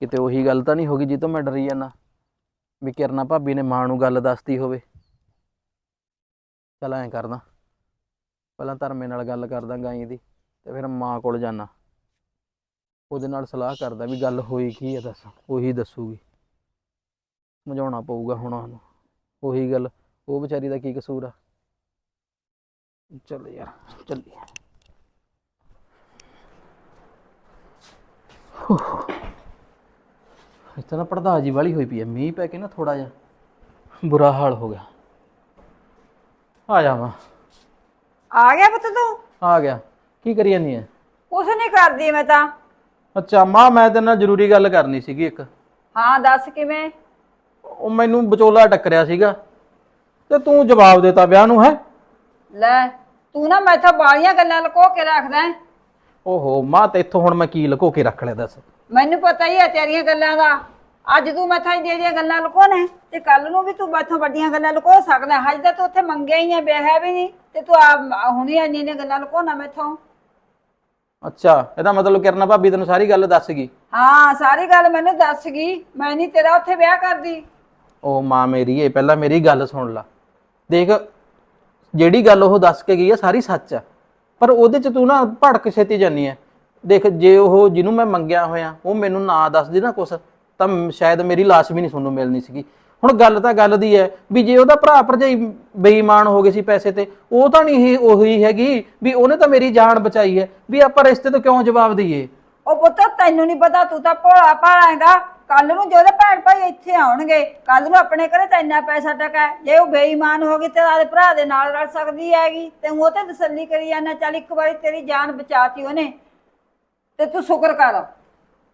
Speaker 7: ਕਿਤੇ ਉਹੀ ਗੱਲ ਤਾਂ ਨਹੀਂ ਹੋ ਗਈ ਜੀ ਤੋਂ ਮੈਂ ਡਰੀ ਜਾਂਦਾ। ਵੀ ਕਿਰਨਾ ਭਾਬੀ ਨੇ ਮਾਂ ਨੂੰ ਗੱਲ ਦੱਸਤੀ ਹੋਵੇ। ਚਲ ਐਂ ਕਰਦਾ। ਪਹਿਲਾਂ ਧਰਮੇ ਨਾਲ ਗੱਲ ਕਰਦਾ ਗਾਈ ਦੀ ਤੇ ਫਿਰ ਮਾਂ ਕੋਲ ਜਾਣਾ ਉਹਦੇ ਨਾਲ ਸਲਾਹ ਕਰਦਾ ਵੀ ਗੱਲ ਹੋਈ ਕੀ ਹੈ ਦੱਸ ਉਹੀ ਦੱਸੂਗੀ। ਸਮਝਾਉਣਾ ਪਊਗਾ ਹੁਣ ਉਹਨੂੰ। ਉਹੀ ਗੱਲ ਉਹ ਵਿਚਾਰੀ ਦਾ ਕੀ ਕਸੂਰ ਆ? ਚੱਲ ਯਾਰ ਚੱਲੀਏ। ਇੱਥੇ ਨਾ ਪੜਦਾ ਜੀ ਵਾਲੀ ਹੋਈ ਪਈ ਐ ਮੀਂਹ ਪੈ ਕੇ ਨਾ ਥੋੜਾ ਜਿਹਾ ਬੁਰਾ ਹਾਲ ਹੋ ਗਿਆ। ਆ ਜਾਵਾਂ
Speaker 5: ਆ ਗਿਆ ਪੁੱਤ ਤੂੰ?
Speaker 7: ਆ ਗਿਆ। ਕੀ ਕਰੀ ਜਾਨੀ ਐ?
Speaker 5: ਕੁਛ ਨਹੀਂ ਕਰਦੀ ਮੈਂ ਤਾਂ।
Speaker 7: ਅੱਛਾ ਮਾਂ ਮੈਂ ਤੇਰੇ ਨਾਲ ਜ਼ਰੂਰੀ ਗੱਲ ਕਰਨੀ ਸੀਗੀ ਇੱਕ।
Speaker 5: ਹਾਂ ਦੱਸ ਕਿਵੇਂ?
Speaker 7: ਉਹ ਮੈਨੂੰ ਵਿਚੋਲਾ ਟੱਕਰਿਆ ਸੀਗਾ ਤੇ ਤੂੰ ਜਵਾਬ ਦੇਤਾ ਵਿਆਹ ਨੂੰ ਹੈ?
Speaker 5: ਲੈ ਤੂੰ ਨਾ ਮੈਥੋਂ ਬਾਲੀਆਂ ਗੱਲਾਂ ਲੁਕੋ ਕੇ ਰੱਖਦਾ ਹੈ।
Speaker 7: ਓਹੋ ਮਾਂ ਤੇ ਇੱਥੋਂ ਹੁਣ ਮੈਂ ਕੀ ਲੁਕੋ ਕੇ ਰੱਖ ਲਿਆ ਦੱਸ?
Speaker 5: ਮੈਨੂੰ ਪਤਾ ਹੀ ਹੈ ਤੇਰੀਆਂ ਗੱਲਾਂ ਦਾ। ਅੱਜ ਤੂੰ ਮੈਥੋਂ ਇੰਨੀਆਂ ਜਿਹੀਆਂ ਗੱਲਾਂ ਲੁਕੋਣੇ ਤੇ ਕੱਲ ਨੂੰ ਵੀ ਤੂੰ ਮੈਥੋਂ ਵੱਡੀਆਂ ਗੱਲਾਂ ਲੁਕੋ ਸਕਦਾ ਹਜੇ ਤਾਂ ਤੂੰ ਉੱਥੇ ਮੰਗਿਆ ਹੀ ਹੈ ਬੇਹਾ ਵੀ ਨਹੀਂ ਤੇ ਤੂੰ ਆ ਹੁਣੀ ਇੰਨੀਆਂ ਇੰਨੀਆਂ ਗੱਲਾਂ ਲੁਕੋਣਾ ਮੈਥੋਂ।
Speaker 7: ਅੱਛਾ ਇਹਦਾ ਮਤਲਬ ਕਿਰਨਾ ਭਾਬੀ ਤੈਨੂੰ ਸਾਰੀ ਗੱਲ ਦੱਸ ਗਈ?
Speaker 5: ਹਾਂ ਸਾਰੀ ਗੱਲ ਮੈਨੂੰ ਦੱਸ ਗਈ। ਮੈਂ ਨਹੀਂ ਤੇਰਾ ਉੱਥੇ ਵਿਆਹ ਕਰਦੀ।
Speaker 7: ਉਹ ਮਾਂ ਮੇਰੀ ਏ, ਪਹਿਲਾਂ ਮੇਰੀ ਗੱਲ ਸੁਣ ਲਾ। ਦੇਖ, ਜਿਹੜੀ ਗੱਲ ਉਹ ਦੱਸ ਕੇ ਗਈ ਆ, ਸਾਰੀ ਸੱਚ ਆ। ਪਰ ਉਹਦੇ ਚ ਤੂੰ ਨਾ ਭੜਕ ਛੇਤੀ ਜਾਨੀ ਐ। ਦੇਖ, ਜੇ ਉਹ ਜਿਹਨੂੰ ਮੈਂ ਮੰਗਿਆ ਹੋਇਆ, ਉਹ ਮੈਨੂੰ ਨਾ ਦੱਸਦੀ ਨਾ ਕੁਛ, ਤਾਂ ਸ਼ਾਇਦ ਮੇਰੀ ਲਾਸ਼ ਵੀ ਨਹੀਂ ਤੁਹਾਨੂੰ ਮਿਲਣੀ ਸੀਗੀ। ਹੁਣ ਗੱਲ ਤਾਂ ਗੱਲ ਦੀ ਹੈ ਵੀ ਜੇ ਉਹਦਾ ਭਰਾ ਭਰਜਾਈ ਬੇਈਮਾਨ ਹੋ ਗਏ ਸੀ ਪੈਸੇ ਤੇ, ਉਹ ਤਾਂ ਨਹੀਂ ਇਹ ਉਹੀ ਹੈਗੀ ਵੀ ਉਹਨੇ ਤਾਂ ਮੇਰੀ ਜਾਨ ਬਚਾਈ ਹੈ ਵੀ ਆਪਾਂ ਰਿਸ਼ਤੇ ਤੋਂ ਕਿਉਂ ਜਵਾਬ ਦਈਏ?
Speaker 5: ਉਹ ਪੁੱਤ, ਤੈਨੂੰ ਨਹੀਂ ਪਤਾ, ਤੂੰ ਤਾਂ ਭੋਲਾ ਭਾਲਾ ਹੈਗਾ। ਕੱਲ ਨੂੰ ਜਦੋਂ ਭੈਣ ਭਾਈ ਇੱਥੇ ਆਉਣਗੇ, ਕੱਲ ਨੂੰ ਆਪਣੇ ਘਰੇ ਤਾਂ ਇੰਨਾ ਪੈਸਾ ਟਕਾ ਹੈ। ਜੇ ਉਹ ਬੇਈਮਾਨ ਹੋ ਗਈ ਤੇ ਆਦੇ ਭਰਾ ਦੇ ਨਾਲ ਰਲ ਸਕਦੀ ਹੈਗੀ, ਤੇ ਉਹ ਤੇ ਤਸੱਲੀ ਕਰੀ ਜਾਂਦਾ, ਚੱਲ ਇੱਕ ਵਾਰੀ ਤੇਰੀ ਜਾਨ ਬਚਾਤੀ ਉਹਨੇ, ਤੇ ਤੂੰ ਸ਼ੁਕਰ ਕਰ।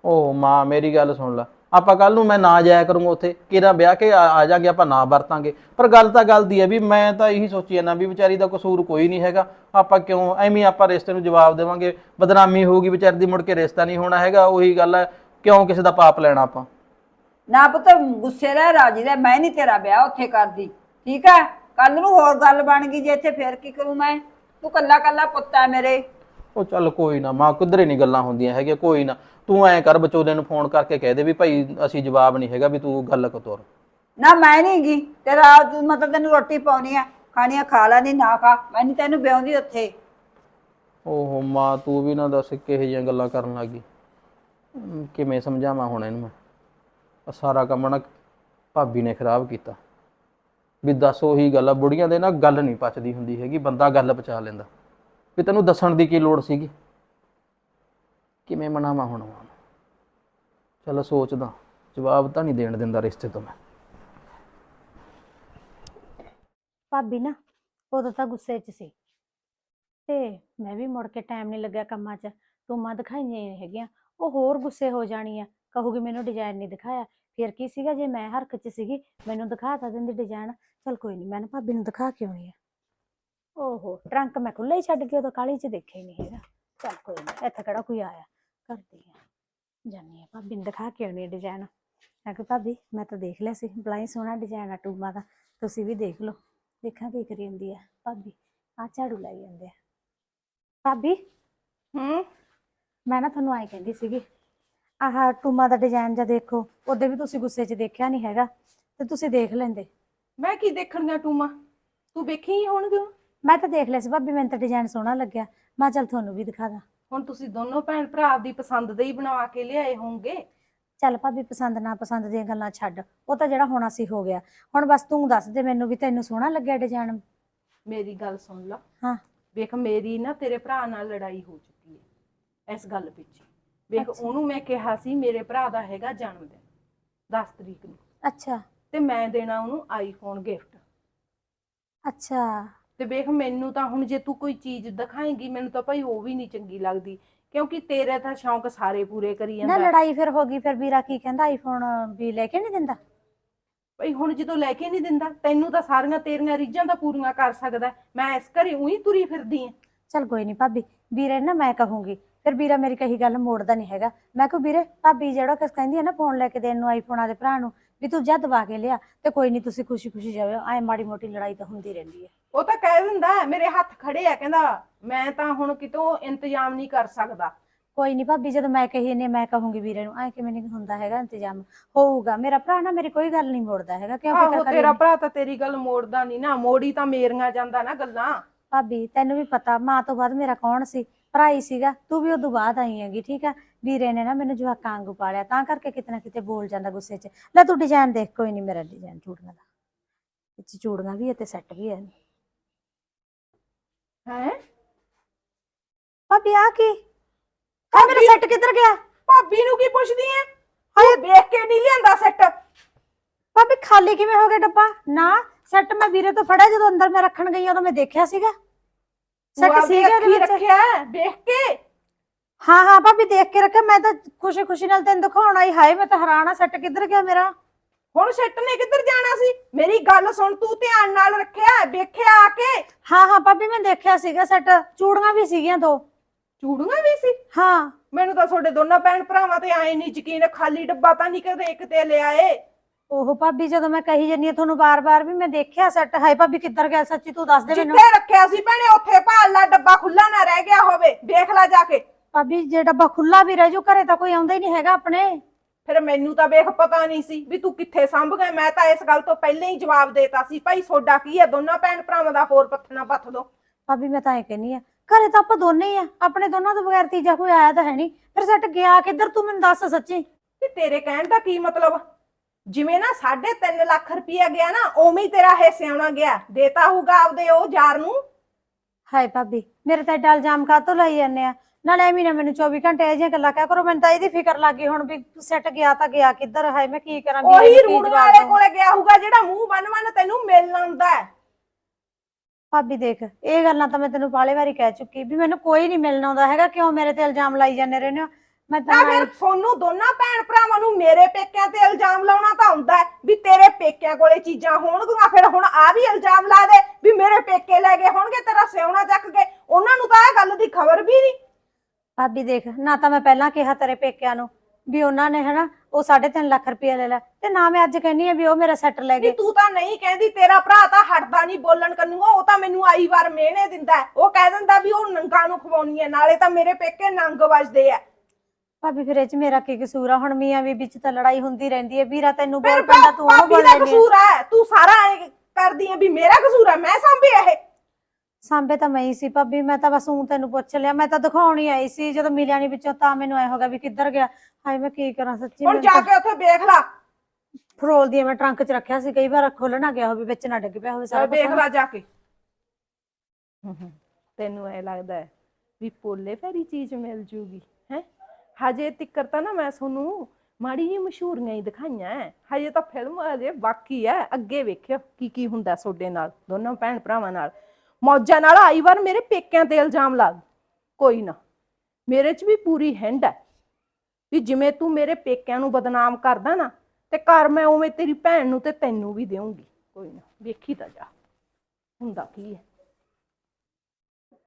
Speaker 7: ਓ ਮਾਂ, ਮੇਰੀ ਗੱਲ ਸੁਣ ਲੈ। ਆਪਾਂ ਕੱਲ ਨੂੰ ਮੈਂ ਨਾ ਜਾਇਆ ਕਰੂੰਗਾ ਉੱਥੇ। ਕਿਹੜਾ ਵਿਆਹ ਕੇ ਆ ਆ ਜਾਾਂਗੇ, ਆਪਾਂ ਨਾ ਵਰਤਾਂਗੇ। ਪਰ ਗੱਲ ਤਾਂ ਗੱਲ ਦੀ ਹੈ ਵੀ ਮੈਂ ਤਾਂ ਇਹੀ ਸੋਚੀ ਜਾਂਦਾ ਵੀ ਵਿਚਾਰੀ ਦਾ ਕਸੂਰ ਕੋਈ ਨਹੀਂ ਹੈਗਾ। ਆਪਾਂ ਕਿਉਂ, ਐਵੇਂ ਹੀ ਆਪਾਂ ਰਿਸ਼ਤੇ ਨੂੰ ਜਵਾਬ ਦੇਵਾਂਗੇ। ਬਦਨਾਮੀ ਹੋਊਗੀ ਵਿਚਾਰੀ ਦੀ ਮੁੜ ਕੇ ਰਿਸ਼ਤਾ ਨਹੀਂ ਹੋਣਾ ਹੈਗਾ। ਉਹੀ ਗੱਲ ਹੈ ਕਿਉਂ ਕਿਸੇ ਦਾ ਪਾਪ ਲੈਣਾ ਆਪਾਂ?
Speaker 5: ਨਾ ਪੁੱਤ ਗੁੱਸੇ ਰਹਿ ਰਾਜੀ ਰਹਿ ਮੈਂ ਨਹੀਂ ਤੇਰਾ ਵਿਆਹ ਉੱਥੇ ਕਰਦੀ। ਠੀਕ ਹੈ? ਕੱਲ ਨੂੰ ਹੋਰ ਗੱਲ ਬਣ ਗਈ ਜੇ ਇੱਥੇ ਫੇਰ ਕੀ ਕਰੂੰ ਮੈਂ? ਤੂੰ ਕੱਲਾ ਕੱਲਾ ਪੁੱਤ ਹੈ ਮੇਰੇ।
Speaker 7: ਉਹ ਚੱਲ ਕੋਈ ਨਾ ਮਾਂ ਕਿਧਰੇ ਨਹੀਂ ਗੱਲਾਂ ਹੁੰਦੀਆਂ ਹੈਗੀਆਂ? ਕੋਈ ਨਾ ਤੂੰ ਐਂ ਕਰ ਵਿਚੋਲੇ ਨੂੰ ਫੋਨ ਕਰਕੇ ਕਹਿ ਦੇ ਵੀ ਭਾਈ ਅਸੀਂ ਜਵਾਬ ਨਹੀਂ ਹੈਗਾ ਵੀ ਤੂੰ ਗੱਲ ਕੋ ਤੋਰ
Speaker 5: ਨਾ ਮੈਂ ਨਹੀਂ ਗਈ ਤੇਰਾ ਮਤਲਬ ਤੈਨੂੰ ਰੋਟੀ ਪਾਉਣੀ ਆ ਖਾਣੀ ਆ ਖਾ ਲੈ ਨਹੀਂ ਨਾ ਖਾ ਮੈਂ ਨਹੀਂ ਤੈਨੂੰ ਵਿਆਉਂਦੀ ਉੱਥੇ।
Speaker 7: ਓਹੋ ਮਾਂ ਤੂੰ ਵੀ ਨਾ ਦੱਸ ਕਿਹੋ ਜਿਹੀਆਂ ਗੱਲਾਂ ਕਰਨ ਲੱਗੀ ਅਮ, ਕਿਵੇਂ ਸਮਝਾਵਾਂ ਹੁਣ ਇਹਨੂੰ ਮੈਂ? ਆਹ ਸਾਰਾ ਕੰਮ ਨਾ ਭਾਬੀ ਨੇ ਖਰਾਬ ਕੀਤਾ। ਵੀ ਦੱਸ ਉਹੀ ਗੱਲ ਆ ਬੁੜੀਆਂ ਦੇ ਨਾ ਗੱਲ ਨਹੀਂ ਪਚਦੀ ਹੁੰਦੀ ਹੈਗੀ ਬੰਦਾ ਗੱਲ ਪਚਾ ਲੈਂਦਾ। ਵੀ ਤੈਨੂੰ ਦੱਸਣ ਦੀ ਕੀ ਲੋੜ ਸੀਗੀ? ਕਿਵੇਂ ਮਨਾਵਾਂ ਹੁਣ ਉਹਨੂੰ? ਚੱਲ ਸੋਚਦਾ ਜਵਾਬ ਤਾਂ ਨਹੀਂ ਦੇਣ ਦਿੰਦਾ ਰਿਸ਼ਤੇ ਤੋਂ ਮੈਂ।
Speaker 1: ਭਾਬੀ ਨਾ ਉਦੋਂ ਤਾਂ ਗੁੱਸੇ 'ਚ ਸੀ। ਤੇ ਮੈਂ ਵੀ ਮੁੜ ਕੇ ਟਾਈਮ ਨਹੀਂ ਲੱਗਿਆ ਕੰਮਾਂ 'ਚ। ਟੂਮਾਂ ਦਿਖਾਈਆਂ ਨਹੀਂ ਹੈਗੀਆਂ। ਉਹ ਹੋਰ ਗੁੱਸੇ ਹੋ ਜਾਣੀ ਆ, ਕਹੂਗੀ ਮੈਨੂੰ ਡਿਜ਼ਾਈਨ ਨਹੀਂ ਦਿਖਾਇਆ। ਫਿਰ ਕੀ ਸੀਗਾ, ਜੇ ਮੈਂ ਹਰਕਤ 'ਚ ਸੀਗੀ, ਮੈਨੂੰ ਦਿਖਾ ਦਿੰਦੀ ਡਿਜ਼ਾਈਨ ਚਲ ਕੋਈ ਨਹੀਂ ਮੈਂ ਨਾ ਭਾਬੀ ਨੂੰ ਦਿਖਾ ਕੇ ਆਉਣੀ ਆ। ਓਹੋ ਟਰੰਕ ਮੈਂ ਖੁੱਲ੍ਹਾ ਹੀ ਛੱਡ ਕੇ ਉਦੋਂ ਕਾਲੀ 'ਚ ਦੇਖਿਆ ਹੀ ਨਹੀਂ ਹੈਗਾ। ਚਲ ਕੋਈ ਨਹੀਂ ਇੱਥੇ ਕਿਹੜਾ ਕੋਈ ਆਇਆ? ਕਰਦੀ ਆ। ਜਾਨੀ ਆ, ਭਾਬੀ ਨੂੰ ਦਿਖਾ ਕੇ ਆਉਣੀ ਆ ਡਿਜ਼ਾਈਨ ਮੈਂ ਕਿਹਾ, ਭਾਬੀ, ਮੈਂ ਤਾਂ ਦੇਖ ਲਿਆ ਸੀ ਬੜਾ ਹੀ ਸੋਹਣਾ ਡਿਜ਼ਾਈਨ ਆ ਟੂਮਾ ਦਾ। ਤੁਸੀਂ ਵੀ ਦੇਖ ਲਓ, ਦੇਖਾਂ ਕੀ ਕਰੀ ਜਾਂਦੀ ਆ। ਭਾਬੀ ਆ ਝਾੜੂ ਲਾਈ ਜਾਂਦੇ ਆ। ਭਾਬੀ
Speaker 2: ਹੂੰ?
Speaker 1: ਮੈਂ ਨਾ ਤੁਹਾਨੂੰ ਆਏ ਕਹਿੰਦੀ ਸੀਗੀ ਆਹ ਟੂਮਾ ਦਾ ਡਿਜ਼ਾਈਨ ਜਾਂ ਦੇਖੋ ਉਹਦੇ ਵੀ ਤੁਸੀਂ ਗੁੱਸੇ 'ਚ ਦੇਖਿਆ ਨਹੀਂ ਹੈਗਾ ਤੇ ਤੁਸੀਂ ਦੇਖ ਲੈਂਦੇ।
Speaker 2: ਮੈਂ ਕੀ ਦੇਖਣੀਆਂ ਟੂਮਾ? ਤੂੰ ਵੇਖੀ ਹੀ ਹੋਣਗੇ
Speaker 1: ਮੈਂ ਤਾਂ ਦੇਖ ਲਿਆ ਸੀ ਭਾਬੀ ਮੈਨੂੰ ਤਾਂ ਡਿਜ਼ਾਈਨ ਸੋਹਣਾ ਲੱਗਿਆ। ਮੈਂ ਚੱਲ ਤੁਹਾਨੂੰ ਵੀ ਦਿਖਾ ਦਾਂ।
Speaker 2: ਹੁਣ ਤੁਸੀਂ ਦੋਨੋਂ ਭੈਣ ਭਰਾ ਆਪਦੀ ਪਸੰਦ ਦੇ ਹੀ ਬਣਵਾ ਕੇ ਲਿਆਏ ਹੋਵੋਗੇ
Speaker 1: ਚੱਲ ਭਾਬੀ ਪਸੰਦ ਨਾ ਪਸੰਦ ਦੀਆਂ ਗੱਲਾਂ ਛੱਡ। ਉਹ ਤਾਂ ਜਿਹੜਾ ਹੋਣਾ ਸੀ ਹੋ ਗਿਆ। ਹੁਣ ਬਸ ਤੂੰ ਦੱਸ ਦੇ ਮੈਨੂੰ ਵੀ ਤੈਨੂੰ ਸੋਹਣਾ ਲੱਗਿਆ ਡਿਜ਼ਾਈਨ
Speaker 2: ਮੇਰੀ ਗੱਲ ਸੁਣ ਲਾ।
Speaker 1: ਹਾਂ।
Speaker 2: ਵੇਖ ਮੇਰੀ ਨਾ ਤੇਰੇ ਭਰਾ ਨਾਲ ਲੜਾਈ ਹੋ ਹੈ ਇਸ ਗੱਲ ਪਿੱਛੇ। ਵੇਖ
Speaker 1: ਅੱਛਾ।
Speaker 2: ਉਹਨੂੰ ਮੈਂ ਕਿਹਾ ਸੀ ਮੇਰੇ ਭਰਾ ਦਾ ਹੈਗਾ ਜਨਮ ਦਿਨ 10 ਤਰੀਕ ਨੂੰ।
Speaker 1: ਅੱਛਾ।
Speaker 2: ਤੇ ਮੈਂ ਦੇਣਾ ਉਹਨੂੰ ਆਈਫੋਨ ਗਿਫਟ
Speaker 1: ਅੱਛਾ।
Speaker 2: ਤੇ ਵੇਖ ਮੈਨੂੰ ਤਾਂ ਹੁਣ ਜੇ ਤੂੰ ਕੋਈ ਚੀਜ਼ ਦਿਖਾਏਂਗੀ ਮੈਨੂੰ ਤਾਂ ਭਾਈ ਉਹ ਵੀ ਨਹੀਂ ਚੰਗੀ ਲੱਗਦੀ। ਕਿਉਂਕਿ ਤੇਰੇ ਤਾਂ ਸ਼ੌਂਕ ਸਾਰੇ ਪੂਰੇ ਕਰੀ
Speaker 1: ਨਾ
Speaker 2: ਜਾਂਦਾ।
Speaker 1: ਲੜਾਈ ਫਿਰ ਹੋ ਗਈ ਫਿਰ ਵੀਰਾ ਕੀ ਕਹਿੰਦਾ ਆਈਫੋਨ ਵੀ ਲੈ ਕੇ ਨਹੀਂ ਦਿੰਦਾ?
Speaker 2: ਭਾਈ ਹੁਣ ਜਦੋਂ ਲੈ ਕੇ ਨਹੀਂ ਦਿੰਦਾ ਤੈਨੂੰ ਤਾਂ ਸਾਰੀਆਂ ਤੇਰੀਆਂ ਰੀਝਾਂ ਤਾਂ ਪੂਰੀਆਂ ਕਰ ਸਕਦਾ। ਹੈ। ਮੈਂ ਇਸ ਘਰੇ ਉਹੀ ਤੁਰੀ ਫਿਰਦੀ ਆ।
Speaker 1: ਚੱਲ ਕੋਈ ਨਹੀਂ ਭਾਬੀ ਵੀਰੇ ਨਾ ਮੈਂ ਕਹੂੰਗੀ ਫਿਰ ਵੀਰਾ ਮੇਰੀ ਕਹੀ ਗੱਲ ਮੋੜਦਾ ਨਹੀਂ ਹੈਗਾ। ਮੈਂ ਕਿਹਾ ਵੀਰੇ ਭਾਬੀ ਜਿਹੜਾ ਕਿਸ ਕਹਿੰਦੀ ਹੈ ਨਾ ਫੋਨ ਲੈ ਕੇ ਦੇਣ ਨੂੰ ਆਈਫੋਨ ਆਦੇ ਭਰਾ ਨੂੰ ਵੀ ਤੂੰ ਜਦ ਦਵਾ ਕੇ ਲਿਆ ਤੇ ਕੋਈ ਨਹੀਂ ਤੁਸੀਂ ਖੁਸ਼ੀ ਖੁਸ਼ੀ ਜਾਵੇ ਐ ਮਾੜੀ ਮੋਟੀ ਲੜਾਈ ਤਾਂ ਹੁੰਦੀ ਰਹਿੰਦੀ ਹੈ
Speaker 2: ਉਹ ਤਾਂ ਕਹਿ ਦਿੰਦਾ ਮੇਰੇ ਹੱਥ ਖੜੇ ਆ ਕਹਿੰਦਾ ਮੈਂ ਤਾਂ ਹੁਣ ਕਿਤੋਂ ਇੰਤਜ਼ਾਮ ਨਹੀਂ ਕਰ ਸਕਦਾ।
Speaker 1: ਕੋਈ ਨਹੀਂ ਭਾਬੀ ਜਦੋਂ ਮੈਂ ਕਹੀ ਨੇ ਮੈਂ ਕਹੂੰਗੀ ਵੀਰੇ ਨੂੰ ਐ ਕਿਵੇਂ ਨਹੀਂ ਹੁੰਦਾ ਹੈਗਾ ਇੰਤਜ਼ਾਮ। ਹੋਊਗਾ ਮੇਰਾ ਭਰਾ ਨਾ ਮੇਰੀ ਕੋਈ ਗੱਲ ਨਹੀਂ ਮੋੜਦਾ ਹੈਗਾ ਕਿਉਂ ਫਿਕਰ
Speaker 2: ਆਹੋ ਤੇਰਾ ਭਰਾ ਤਾਂ ਤੇਰੀ ਗੱਲ ਮੋੜਦਾ ਨਹੀਂ ਨਾ ਮੋੜੀ ਤਾਂ ਮੇਰੀਆਂ ਜਾਂਦਾ ਨਾ ਗੱਲਾਂ।
Speaker 1: ਭਾਬੀ ਤੈਨੂੰ ਵੀ ਪਤਾ ਮਾਂ ਤੋਂ ਬਾਅਦ ਮੇਰਾ ਕੌਣ ਸੀ? ਭਰਾ ਹੀ ਸੀਗਾ ਤੂੰ ਵੀ ਉਦੋਂ ਬਾਅਦ ਆਈ ਹੈਗੀ ਠੀਕ ਆ? ਵੀਰੇ ਨੇ ਨਾ ਮੈਨੂੰ ਜਵਾਕਾਂ ਵਾਂਗੂ ਪਾਲਿਆ ਤਾਂ ਕਰਕੇ ਕਿਤੇ ਨਾ ਕਿਤੇ ਬੋਲ ਜਾਂਦਾ ਗੁੱਸੇ 'ਚ। ਲੈ ਤੂੰ ਡਿਜ਼ਾਈਨ ਦੇਖ ਕੋਈ ਨਹੀਂ ਮੇਰਾ ਡਿਜ਼ਾਈਨ ਚੂੜੀਆਂ ਦਾ। ਵਿੱਚ ਚੂੜੀਆਂ ਵੀ ਹੈ ਤੇ ਸੈੱਟ ਵੀ ਹੈ
Speaker 2: ਹੈ?
Speaker 1: ਭਾਬੀ ਆ ਕੀ? ਹਾਂ ਮੇਰਾ ਸੈੱਟ ਕਿੱਧਰ ਗਿਆ?
Speaker 2: ਭਾਬੀ ਨੂੰ ਕੀ ਪੁੱਛਦੀ ਐ? ਹਾਏ! ਵੇਖ ਕੇ ਨਹੀਂ ਲਿਆਂਦਾ ਸੈੱਟ
Speaker 1: ਭਾਬੀ ਖਾਲੀ ਕਿਵੇਂ ਹੋ ਗਿਆ ਡੱਬਾ? ਨਾ ਸੈੱਟ ਮੈਂ ਵੀਰੇ ਤੋਂ ਫੜਿਆ ਜਦੋਂ ਅੰਦਰ ਮੈਂ ਰੱਖਣ ਗਈ ਉਦੋਂ ਮੈਂ ਦੇਖਿਆ ਸੀਗਾ। ਸੈੱਟ ਸੀਗਾ ਉਹਦੇ ਵਿੱਚ
Speaker 2: ਰੱਖਿਆ? ਵੇਖ ਕੇ?
Speaker 1: ਹਾਂ ਹਾਂ ਭਾਬੀ ਦੇਖ ਕੇ ਰੱਖਿਆ। ਮੈਂ ਤਾਂ ਖੁਸ਼ੀ ਖੁਸ਼ੀ ਨਾਲ ਤੈਨੂੰ ਦਿਖਾਉਣ ਆਈ। ਹਾਏ ਮੈਂ ਤਾਂ ਹੈਰਾਨਾ ਸੈੱਟ ਕਿੱਧਰ ਗਿਆ ਮੇਰਾ?
Speaker 2: ਹੁਣ ਸੈੱਟ ਨੇ ਕਿੱਧਰ ਜਾਣਾ ਸੀ? ਮੇਰੀ ਗੱਲ ਸੁਣ ਤੂੰ ਧਿਆਨ ਨਾਲ ਰੱਖਿਆ ਵੇਖਿਆ ਆ ਕੇ?
Speaker 1: ਹਾਂ ਹਾਂ ਭਾਬੀ ਮੈਂ ਦੇਖਿਆ ਸੀਗਾ ਸੈੱਟ। ਚੂੜੀਆਂ ਵੀ ਸੀਗੀਆਂ ਦੋ।
Speaker 2: ਚੂੜੀਆਂ ਵੀ ਸੀ?
Speaker 1: ਹਾਂ।
Speaker 2: ਮੈਨੂੰ ਤਾਂ ਤੁਹਾਡੇ ਦੋਨਾਂ ਭੈਣ ਭਰਾਵਾਂ ਤੇ ਆਏ ਨਹੀਂ ਯਕੀਨ ਖਾਲੀ ਡੱਬਾ ਤਾਂ ਨਹੀਂ ਕਦੇ ਇੱਕ ਤੇ ਲਿਆਏ।
Speaker 1: ਉਹ ਭਾਬੀ ਜਦੋਂ ਮੈਂ ਕਹੀ ਜੰਨੀ ਤੁਹਾਨੂੰ ਬਾਰ-ਬਾਰ ਵੀ ਮੈਂ ਦੇਖਿਆ ਸੈੱਟ ਹਾਏ ਭਾਬੀ ਕਿੱਧਰ ਗਿਆ ਸੱਚੀ ਤੂੰ ਦੱਸ ਦੇ ਮੈਨੂੰ।
Speaker 2: ਜਿੱਥੇ ਰੱਖਿਆ ਸੀ ਭੈਣੇ ਉੱਥੇ ਭਾਲ ਲਾ ਡੱਬਾ ਖੁੱਲਾ ਨਾ ਰਹਿ ਗਿਆ ਹੋਵੇ ਵੇਖ ਲੈ ਜਾ ਕੇ।
Speaker 1: ਭਾਬੀ ਜੇ ਡੱਬਾ ਖੁੱਲਾ ਵੀ ਰਹਿ ਜੂ ਘਰੇ ਤਾਂ ਕੋਈ ਆਉਂਦਾ ਹੀ ਨਹੀਂ ਹੈਗਾ ਆਪਣੇ।
Speaker 2: ਫਿਰ ਮੈਨੂੰ ਤਾਂ ਵੇਖ ਪਤਾ ਨਹੀਂ ਸੀ ਵੀ ਤੂੰ ਕਿੱਥੇ ਸੰਭ ਗਿਆ। ਮੈਂ ਤਾਂ ਇਸ ਗੱਲ ਤੋਂ ਪਹਿਲਾਂ ਹੀ ਜਵਾਬ ਦੇਤਾ ਸੀ ਭਾਈ ਸੋਡਾ ਕੀ ਹੈ? ਦੋਨਾਂ ਭੈਣ ਭਰਾਵਾਂ ਦਾ ਹੋਰ ਪੱਥਣਾ ਪੱਥ ਦੋ।
Speaker 1: ਭਾਬੀ ਮੈਂ ਤਾਂ ਇਹ ਕਹਿੰਨੀ ਆ ਘਰੇ ਤਾਂ ਆਪਾਂ ਦੋਨੇ ਹੀ ਆ ਆਪਣੇ ਦੋਨਾਂ ਤੋਂ ਬਗੈਰ ਤੀਜਾ ਕੋਈ ਆਇਆ ਤਾਂ ਹੈ ਨਹੀਂ। ਫਿਰ ਸੈੱਟ ਗਿਆ ਕਿੱਧਰ? ਤੂੰ ਮੈਨੂੰ ਦੱਸ ਸੱਚੀ।
Speaker 2: ਤੇ ਤੇਰੇ ਕਹਿਣ ਦਾ ਕੀ ਮਤਲਬ? ਜਿਵੇਂ ਨਾ 3.5 ਲੱਖ ਰੁਪਇਆ ਗਿਆ ਨਾ ਉਵੇਂ ਹੀ ਤੇਰਾ ਹਿੱਸੇ ਆਉਣਾ ਗਿਆ। ਦੇਤਾ ਹੋਊਗਾ ਆਪਦੇ ਉਹ ਯਾਰ ਨੂੰ।
Speaker 1: ਹਾਏ ਭਾਬੀ ਮੇਰੇ ਤਾਂ ਏਡਾ ਇਲਜ਼ਾਮ ਕਾਤੋਂ ਲਈ ਜਾਂਦੇ ਆ? ਨਾਲੇ ਐਵੇਂ ਨਾ ਮੈਨੂੰ 24 ਘੰਟੇ ਇਹ ਜਿਹੀਆਂ ਗੱਲਾਂ ਕਹਿ ਕਰੋ ਮੈਨੂੰ ਤਾਂ ਇਹਦੀ ਫਿਕਰ ਲੱਗ ਗਈ ਹੁਣ ਵੀ ਸੈੱਟ ਗਿਆ ਤਾਂ ਗਿਆ ਕਿੱਧਰ? ਹਾਏ ਮੈਂ ਕੀ ਕਰਾਂ ਵੀਰੇ
Speaker 2: ਉਹੀ
Speaker 1: ਨੂੰ ਕੀ
Speaker 2: ਰੂੜ
Speaker 1: ਜਵਾਬ
Speaker 2: ਵਾਲੇ? ਕੋਲੇ ਗਿਆ ਹੋਊਗਾ ਜਿਹੜਾ ਮੂੰਹ ਬੰਨ ਬੰਨ ਤੈਨੂੰ ਮਿਲਣ ਆਉਂਦਾ ਹੈ।
Speaker 1: ਭਾਬੀ ਦੇਖ ਇਹ ਗੱਲਾਂ ਤਾਂ ਮੈਂ ਤੈਨੂੰ ਬਾਲੇ ਵਾਰੀ ਕਹਿ ਚੁੱਕੀ ਵੀ ਮੈਨੂੰ ਕੋਈ ਨਹੀਂ ਮਿਲਣ ਆਉਂਦਾ ਹੈਗਾ ਕਿਉਂ ਮੇਰੇ ਤੇ ਇਲਜ਼ਾਮ ਲਾਈ ਜਾਂਦੇ ਰਹਿੰਦੇ ਹੋ? ਮੈਂ ਤਾਂ
Speaker 2: ਫਿਰ ਸੋਨੂੰ ਦੋਨਾਂ ਭੈਣ ਭਰਾਵਾਂ ਨੂੰ ਮੇਰੇ ਪੇਕਿਆਂ ਤੇ ਇਲਜ਼ਾਮ ਲਾਉਣਾ ਤਾਂ ਹੁੰਦਾ ਹੈ ਵੀ ਤੇਰੇ ਪੇਕਿਆਂ ਕੋਲੇ ਚੀਜ਼ਾਂ ਹੋਣਗੀਆਂ। ਫਿਰ ਹੁਣ ਆ ਵੀ ਇਲਜ਼ਾਮ ਲਾ ਦੇ ਵੀ ਮੇਰੇ ਪੇਕੇ ਲੈ ਗਏ ਹੋਣਗੇ ਤੇਰਾ ਸਿਉਣਾ ਚੱਕ ਕੇ। ਉਹਨਾਂ ਨੂੰ ਤਾਂ ਇਹ ਗੱਲ ਦੀ ਖਬਰ ਵੀ ਨਹੀਂ।
Speaker 1: ਭਾਬੀ ਦੇਖ ਨਾ ਤਾਂ ਮੈਂ ਪਹਿਲਾਂ ਕਿਹਾ ਤੇਰੇ ਪੇਕਿਆਂ ਨੂੰ ਵੀ ਉਹਨਾਂ ਨੇ ਹਨਾ ਉਹ 3.5 ਲੱਖ ਰੁਪਏ ਲੈ ਲਿਆ ਤੇ ਨਾ ਮੈਂ ਅੱਜ ਕਹਿੰਨੀ ਆ ਵੀ ਉਹ ਮੇਰਾ ਸੈੱਟ ਲੈ
Speaker 2: ਨਹੀਂ
Speaker 1: ਗਏ।
Speaker 2: ਤੂੰ ਤਾਂ ਨਹੀਂ ਕਹਿੰਦੀ ਤੇਰਾ ਭਰਾ ਤਾਂ ਹਟਦਾ ਨਹੀਂ ਬੋਲਣ ਕੰਨੂ ਉਹ ਤਾਂ ਮੈਨੂੰ ਆਈ ਵਾਰ ਮਿਹਣੇ ਦਿੰਦਾ ਹੈ। ਉਹ ਕਹਿ ਦਿੰਦਾ ਵੀ ਉਹ ਨੰਗਾ ਨੂੰ ਖਵਾਉਣੀ ਹੈ ਨਾਲੇ ਤਾਂ ਮੇਰੇ ਪੇਕੇ ਨੰਗ ਵੱਜਦੇ ਆ।
Speaker 1: ਭਾਬੀ ਫਿਰ ਇਹ ਚ ਮੇਰਾ ਕੀ ਕਸੂਰ ਆ? ਹੁਣ ਮੀਆਂ ਬੀਬੀ ਚ ਤਾਂ ਲੜਾਈ ਹੁੰਦੀ ਰਹਿੰਦੀ ਹੈ। ਵੀਰਾ ਤੈਨੂੰ
Speaker 2: ਫਿਰ
Speaker 1: ਬੋਲ ਪੈਂਦਾ ਤੂੰ ਉਹਨੂੰ
Speaker 2: ਭਾਬੀ
Speaker 1: ਬੋਲ
Speaker 2: ਦਾ
Speaker 1: ਲੈਂਦੀ ਹੈ।
Speaker 2: ਕਸੂਰ ਹੈ ਤੂੰ ਸਾਰਾ ਐਂ ਕਰਦੀ ਹੈ ਵੀ ਮੇਰਾ ਕਸੂਰ ਹੈ ਮੈਂ ਸਾਂਭਿਆ ਇਹ।
Speaker 1: ਸਾਂਭੇ ਤਾਂ ਮੈਂ ਹੀ ਸੀ ਭਾਬੀ ਮੈਂ ਤਾਂ ਬਸ ਉਹ ਤੈਨੂੰ ਪੁੱਛ ਲਿਆ। ਮੈਂ ਤਾਂ ਦਿਖਾਉਣੀ ਆਈ ਸੀ ਜਦੋਂ ਮਿਲਿਆ ਨਹੀਂ ਵਿੱਚੋਂ ਤਾਂ ਮੈਨੂੰ ਐ ਹੋਗਾ ਵੀ ਕਿੱਧਰ ਗਿਆ? ਹਾਏ ਮੈਂ ਕੀ ਕਰਾਂ ਸੱਚੀ
Speaker 2: ਹੁਣ
Speaker 1: ਮੈਨੂੰ
Speaker 2: ਜਾ
Speaker 1: ਤਾਂ
Speaker 2: ਕੇ ਉੱਥੇ ਵੇਖ ਲੈ।
Speaker 1: ਫਰੋਲਦੀ ਆ ਮੈਂ ਟਰੰਕ 'ਚ ਰੱਖਿਆ ਸੀ ਕਈ ਵਾਰ ਖੋਲਣਾ ਗਿਆ ਹੋਵੇ ਵਿੱਚ ਨਾ ਡਿੱਗ ਪਿਆ ਹੋਵੇ ਸਾਰਾ
Speaker 2: ਵੇਖ
Speaker 1: ਕੁਛ।
Speaker 2: ਲੈ ਜਾ ਕੇ। ਤੈਨੂੰ ਐ ਲੱਗਦਾ ਹੈ ਵੀ ਪੋਲੇ ਫੈਰੀ ਚੀਜ਼ ਮਿਲ ਜੂਗੀ ਹੈ? ਹਜੇ ਤਿੱਕਰ ਤਾਂ ਨਾ ਮੈਂ ਤੁਹਾਨੂੰ ਮਾੜੀ ਜਿਹੀ ਮਸ਼ਹੂਰੀਆਂ ਹੀ ਦਿਖਾਈਆਂ ਹੈ। ਹਜੇ ਤਾਂ ਫਿਲਮ ਹਜੇ ਬਾਕੀ ਹੈ ਅੱਗੇ ਵੇਖਿਓ ਕੀ ਕੀ ਹੁੰਦਾ ਤੁਹਾਡੇ ਨਾਲ, ਦੋਨੋਂ ਭੈਣ ਭਰਾਵਾਂ ਨਾਲ। ਮੌਜਾਂ ਨਾਲ ਆਈ ਵਾਰ ਮੇਰੇ ਪੇਕਿਆਂ ਤੇ ਇਲਜ਼ਾਮ ਲਾ ਕੋਈ ਨਾ, ਮੇਰੇ 'ਚ ਵੀ ਪੂਰੀ ਹਿੰਡ ਹੈ ਵੀ ਜਿਵੇਂ ਤੂੰ ਮੇਰੇ ਪੇਕਿਆਂ ਨੂੰ ਬਦਨਾਮ ਕਰਦਾ ਨਾ, ਤੇ ਘਰ ਮੈਂ ਉਵੇਂ ਤੇਰੀ ਭੈਣ ਨੂੰ ਤੇ ਤੈਨੂੰ ਵੀ ਦੇਵਾਂਗੀ ਕੋਈ ਨਾ, ਵੇਖੀ ਤਾਂ ਜਾ। ਹੁੰਦਾ ਕੀ ਹੈ